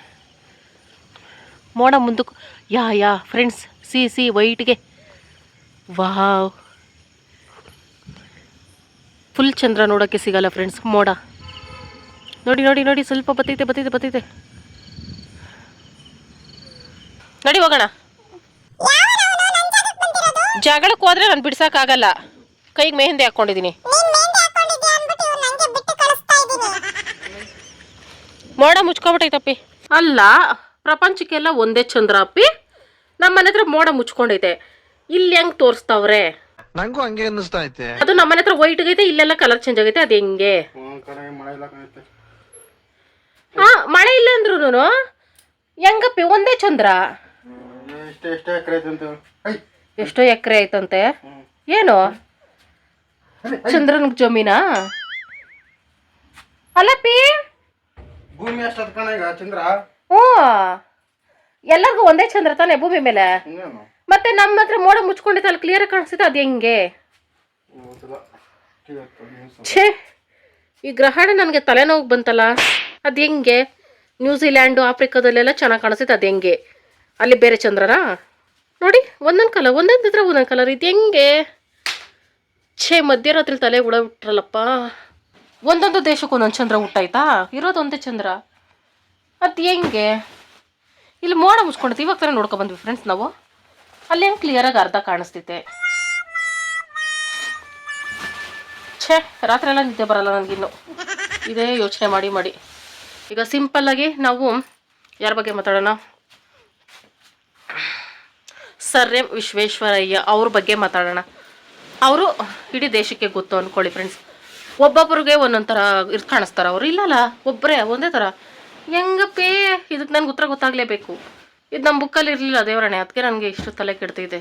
ಮೋಡ ಮುಂದಕ್ಕೆ ya ya friends see see ವೈಟ್ಗೆ. Wow. Full ಚಂದ್ರ ನೋಡೋಕ್ಕೆ ಸಿಗಲ್ಲ ಫ್ರೆಂಡ್ಸ್ ಮೋಡ. ನೋಡಿ ನೋಡಿ ನೋಡಿ, ಸ್ವಲ್ಪ ಬತ್ತೈತೆ ಬತ್ತೈತೆ ಬತ್ತೈತೆ. ಹೋಗೋಣ. ಜಾಗಕ್ಕೆ ಬಂದಿರೋದು ಜಗಳಕ್ಕೆ ಹೋದ್ರೆ ನಾನು ಬಿಡ್ಸೋಕ್ಕಾಗಲ್ಲ ಕೈಗೆ ಮೆಹಂದಿ ಹಾಕ್ಕೊಂಡಿದ್ದೀನಿ ಮೋಡ ಮುಚ್ಕೊಬಿಟ್ಟೈತಪ್ಪಿ ಅಲ್ಲ, ಪ್ರಪಂಚಕ್ಕೆಲ್ಲ ಒಂದೇ ಚಂದ್ರ ಅಪ್ಪಿ. ನಮ್ಮ ಮನೆ ಹತ್ರ ಮೋಡ ಮುಚ್ಕೊಂಡೈತೆ ಇಲ್ಲಿ ಹೆಂಗೆ ತೋರಿಸ್ತಾವ್ರೆ? ನಂಗೂ ಹಂಗೆ ಅನ್ನಿಸ್ತಾ ಐತೆ ಅದು ನಮ್ಮನೆ ಹತ್ರ ವೈಟ್ ಆಗೈತೆ ಇಲ್ಲೆಲ್ಲ ಕಲರ್ ಚೇಂಜ್ ಆಗೈತೆ ಅದು ಹೆಂಗೆ? ಹಾ ಮಳೆ ಇಲ್ಲ ಅಂದ್ರೂ ಹೆಂಗಪ್ಪಿ ಒಂದೇ ಚಂದ್ರ? ಎಷ್ಟೇ ಎಕರೆ ಐತೆ ಐತಂತೆ ಏನು? ಚಂದ್ರನ ಜಮೀನಾ? ಅಲ್ಲಪ್ಪಿ? ಭೂಮಿ ಅಷ್ಟು ಚಂದ್ರ? ಹ್ಞೂ. ಎಲ್ಲರಿಗೂ ಒಂದೇ ಚಂದ್ರ ತಾನೆ ಭೂಮಿ ಮೇಲೆ? ಮತ್ತೆ ನಮ್ಮ ಹತ್ರ ಮೋಡ ಮುಚ್ಕೊಂಡಿತ್ತು ಅಲ್ಲಿ ಕ್ಲಿಯರ್ ಕಾಣಿಸುತ್ತೆ ಅದು ಹೆಂಗೆ? ಛೇ ಈ ಗ್ರಹಣ ನನಗೆ ತಲೆನೋವು ಬಂತಲ್ಲ ಅದು ಹೆಂಗೆ? ನ್ಯೂಜಿಲ್ಯಾಂಡು ಆಫ್ರಿಕಾದಲ್ಲೆಲ್ಲ ಚೆನ್ನಾಗಿ ಕಾಣಿಸುತ್ತೆ ಅದು ಹೆಂಗೆ? ಅಲ್ಲಿ ಬೇರೆ ಚಂದ್ರನಾ? ನೋಡಿ ಒಂದೊಂದು ಕಲರ್ ಒಂದೊಂದು ಹತ್ರ ಒಂದೊಂದು ಕಲರ್ ಇದು ಹೆಂಗೆ? ಛೇ ಮಧ್ಯರಾತ್ರಿ ತಲೆ ಉಳ ಬಿಟ್ರಲ್ಲಪ್ಪ. ಒಂದೊಂದು ದೇಶಕ್ಕೆ ಒಂದೊಂದು ಚಂದ್ರ ಹುಟ್ಟಾಯ್ತಾ ಇರೋದು ಒಂದೇ ಚಂದ್ರ. ಅದು ಹೆಂಗೆ? ಇಲ್ಲಿ ಮೋಡ ಮುಚ್ಕೊಂಡಿತ್ತು ಇವಾಗ ತಾನೇ ನೋಡ್ಕೊಂಡ್ಬಂದ್ವಿ ಬಂದ್ವಿ ಫ್ರೆಂಡ್ಸ್ ನಾವು. ಅಲ್ಲಿ ಹೆಂಗೆ ಕ್ಲಿಯರಾಗಿ ಅರ್ಧ ಕಾಣಿಸ್ತೈತೆ ಛೇ, ರಾತ್ರಿ ಎಲ್ಲ ನಿದ್ದೆ ಬರಲ್ಲ ನನಗಿನ್ನು ಇದೇ ಯೋಚನೆ ಮಾಡಿ ಮಾಡಿ. ಈಗ ಸಿಂಪಲ್ಲಾಗಿ ನಾವು ಯಾರ ಬಗ್ಗೆ ಮಾತಾಡೋಣ? ಸರ್ ಎಂ ವಿಶ್ವೇಶ್ವರಯ್ಯ ಅವ್ರ ಬಗ್ಗೆ ಮಾತಾಡೋಣ. ಅವರು ಇಡೀ ದೇಶಕ್ಕೆ ಗೊತ್ತು ಅಂದ್ಕೊಳ್ಳಿ ಫ್ರೆಂಡ್ಸ್ ಒಬ್ಬೊಬ್ರಿಗೆ ಒಂದೊಂದು ಥರ ಇದು ಕಾಣಿಸ್ತಾರ ಅವರು. ಇಲ್ಲಲ್ಲ ಒಬ್ಬರೇ ಒಂದೇ ಥರ ಹೆಂಗಪ್ಪೇ ಇದಕ್ಕೆ ನನಗೆ ಉತ್ತರ ಗೊತ್ತಾಗಲೇಬೇಕು. ಇದು ನಮ್ಮ ಬುಕ್ಕಲ್ಲಿ ಇರಲಿಲ್ಲ ದೇವರಣೆ ಅದಕ್ಕೆ ನನಗೆ ಇಷ್ಟು ತಲೆ ಕೆಡ್ತಿದೆ.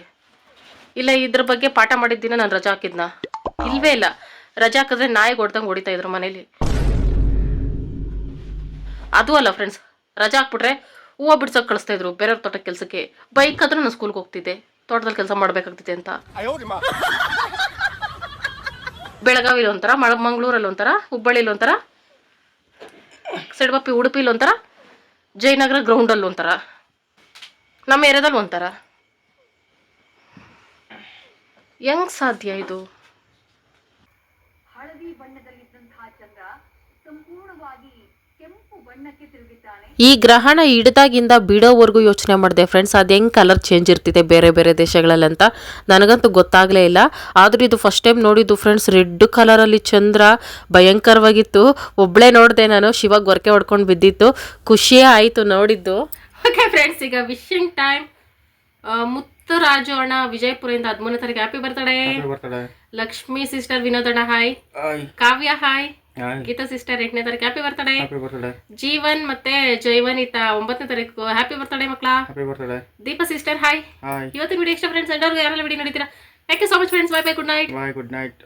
ಇಲ್ಲ ಇದ್ರ ಬಗ್ಗೆ ಪಾಠ ಮಾಡಿದ್ದೀನಿ ನಾನು ರಜಾ ಹಾಕಿದ್ನ. ಇಲ್ವೇ ಇಲ್ಲ. ರಜಾ ಹಾಕಿದ್ರೆ ನಾಯಿ ಹೊಡ್ದಂಗೆ ಹೊಡಿತಾ ಇದ್ರು ಮನೇಲಿ. ಅದು ಅಲ್ಲ ಫ್ರೆಂಡ್ಸ್ ರಜಾ ಹಾಕ್ಬಿಟ್ರೆ ಹೂವು ಬಿಡ್ಸೋಕೆ ಕಳಿಸ್ತಾ ಇದ್ರು ಬೇರೆಯವ್ರ ತೋಟಕ್ಕೆ ಕೆಲಸಕ್ಕೆ. ಬೈಕ್ ಆದ್ರೂ ನಾನು ಸ್ಕೂಲ್ಗೆ ಹೋಗ್ತಿದ್ದೆ. ತೋಟದಲ್ಲಿ ಕೆಲಸ ಮಾಡ್ಬೇಕಾಗ್ತಿದೆ ಅಂತ. ಬೆಳಗಾವಿಲಿ ಒಂಥರ, ಮಳ, ಮಂಗಳೂರಲ್ಲಿ ಒಂಥರ, ಹುಬ್ಬಳ್ಳಿಲಿ ಒಂಥರ, ಸಿಡ್ಬಪ್ಪಿ ಉಡುಪಿಲಿ ಒಂಥರ, ಜಯನಗರ ಗ್ರೌಂಡಲ್ಲಿ ಒಂಥರ. ನಮ್ಮ ಏರಿಯಾದಲ್ಲಿ ಒಂಥರ. ಹೆಂಗ್ ಸಾಧ್ಯ ಇದು? ಈ ಗ್ರಹಣ ಹಿಡ್ದಾಗಿಂದ ಬಿಡೋವರೆಗೂ ಯೋಚನೆ ಮಾಡಿದೆ ಫ್ರೆಂಡ್ಸ್ ಅದು ಹೆಂಗೆ ಕಲರ್ ಚೇಂಜ್ ಇರ್ತಿದೆ ಬೇರೆ ಬೇರೆ ದೇಶಗಳಲ್ಲಿ ಅಂತ ನನಗಂತೂ ಗೊತ್ತಾಗಲೇ ಇಲ್ಲ. ಆದರೂ ಇದು ಫಸ್ಟ್ ಟೈಮ್ ನೋಡಿದ್ದು ಫ್ರೆಂಡ್ಸ್ ರೆಡ್ ಕಲರಲ್ಲಿ ಚಂದ್ರ ಭಯಂಕರವಾಗಿತ್ತು. ಒಬ್ಬಳೇ ನೋಡಿದೆ ನಾನು. ಶಿವ ಗೊರಕೆ ಹೊಡ್ಕೊಂಡು ಬಿದ್ದಿತ್ತು. ಖುಷಿಯೇ ಆಯಿತು ನೋಡಿದ್ದು. ಓಕೆ ಫ್ರೆಂಡ್ಸ್ ಈಗ ವಿಶಿಂಗ್ ಟೈಮ್ ಮುತ್ತು ರಾಜು ಅಣ್ಣ ವಿಜಯಪುರದಿಂದ ಹದಿಮೂರನೇ ತಾರೀಕು ಹ್ಯಾಪಿ ಬರ್ತಡೇ ಲಕ್ಷ್ಮಿ ಸಿಸ್ಟರ್ ವಿನೋದಣ್ಣ ಹಾಯ್ ಆಯ್ ಕಾವ್ಯ ಹಾಯ್ ಗೀತಾ ಸಿಸ್ಟರ್ ಎಂಟನೇ ತಾರೀಕು ಹ್ಯಾಪಿ ಬರ್ತಡೇ ಜೀವನ್ ಮತ್ತೆ ಜೈವನಿತ ಒಂಬತ್ತನೇ ತಾರೀಕು ಹ್ಯಾಪಿ ಬರ್ತಡೆ ಮಕ್ಕಳ. ದೀಪ ಸಿಸ್ಟರ್ ಹಾಯ್ ಹಾಯ್ ಇವತ್ತಿನ ವಿಡಿಯೋ ಇಷ್ಟ ಫ್ರೆಂಡ್ಸ್ ಎಲ್ಲರಿಗೂ ಯಾರೆಲ್ಲ video ನಡೀತೀರಾ thank you so much friends bye bye good night bye good night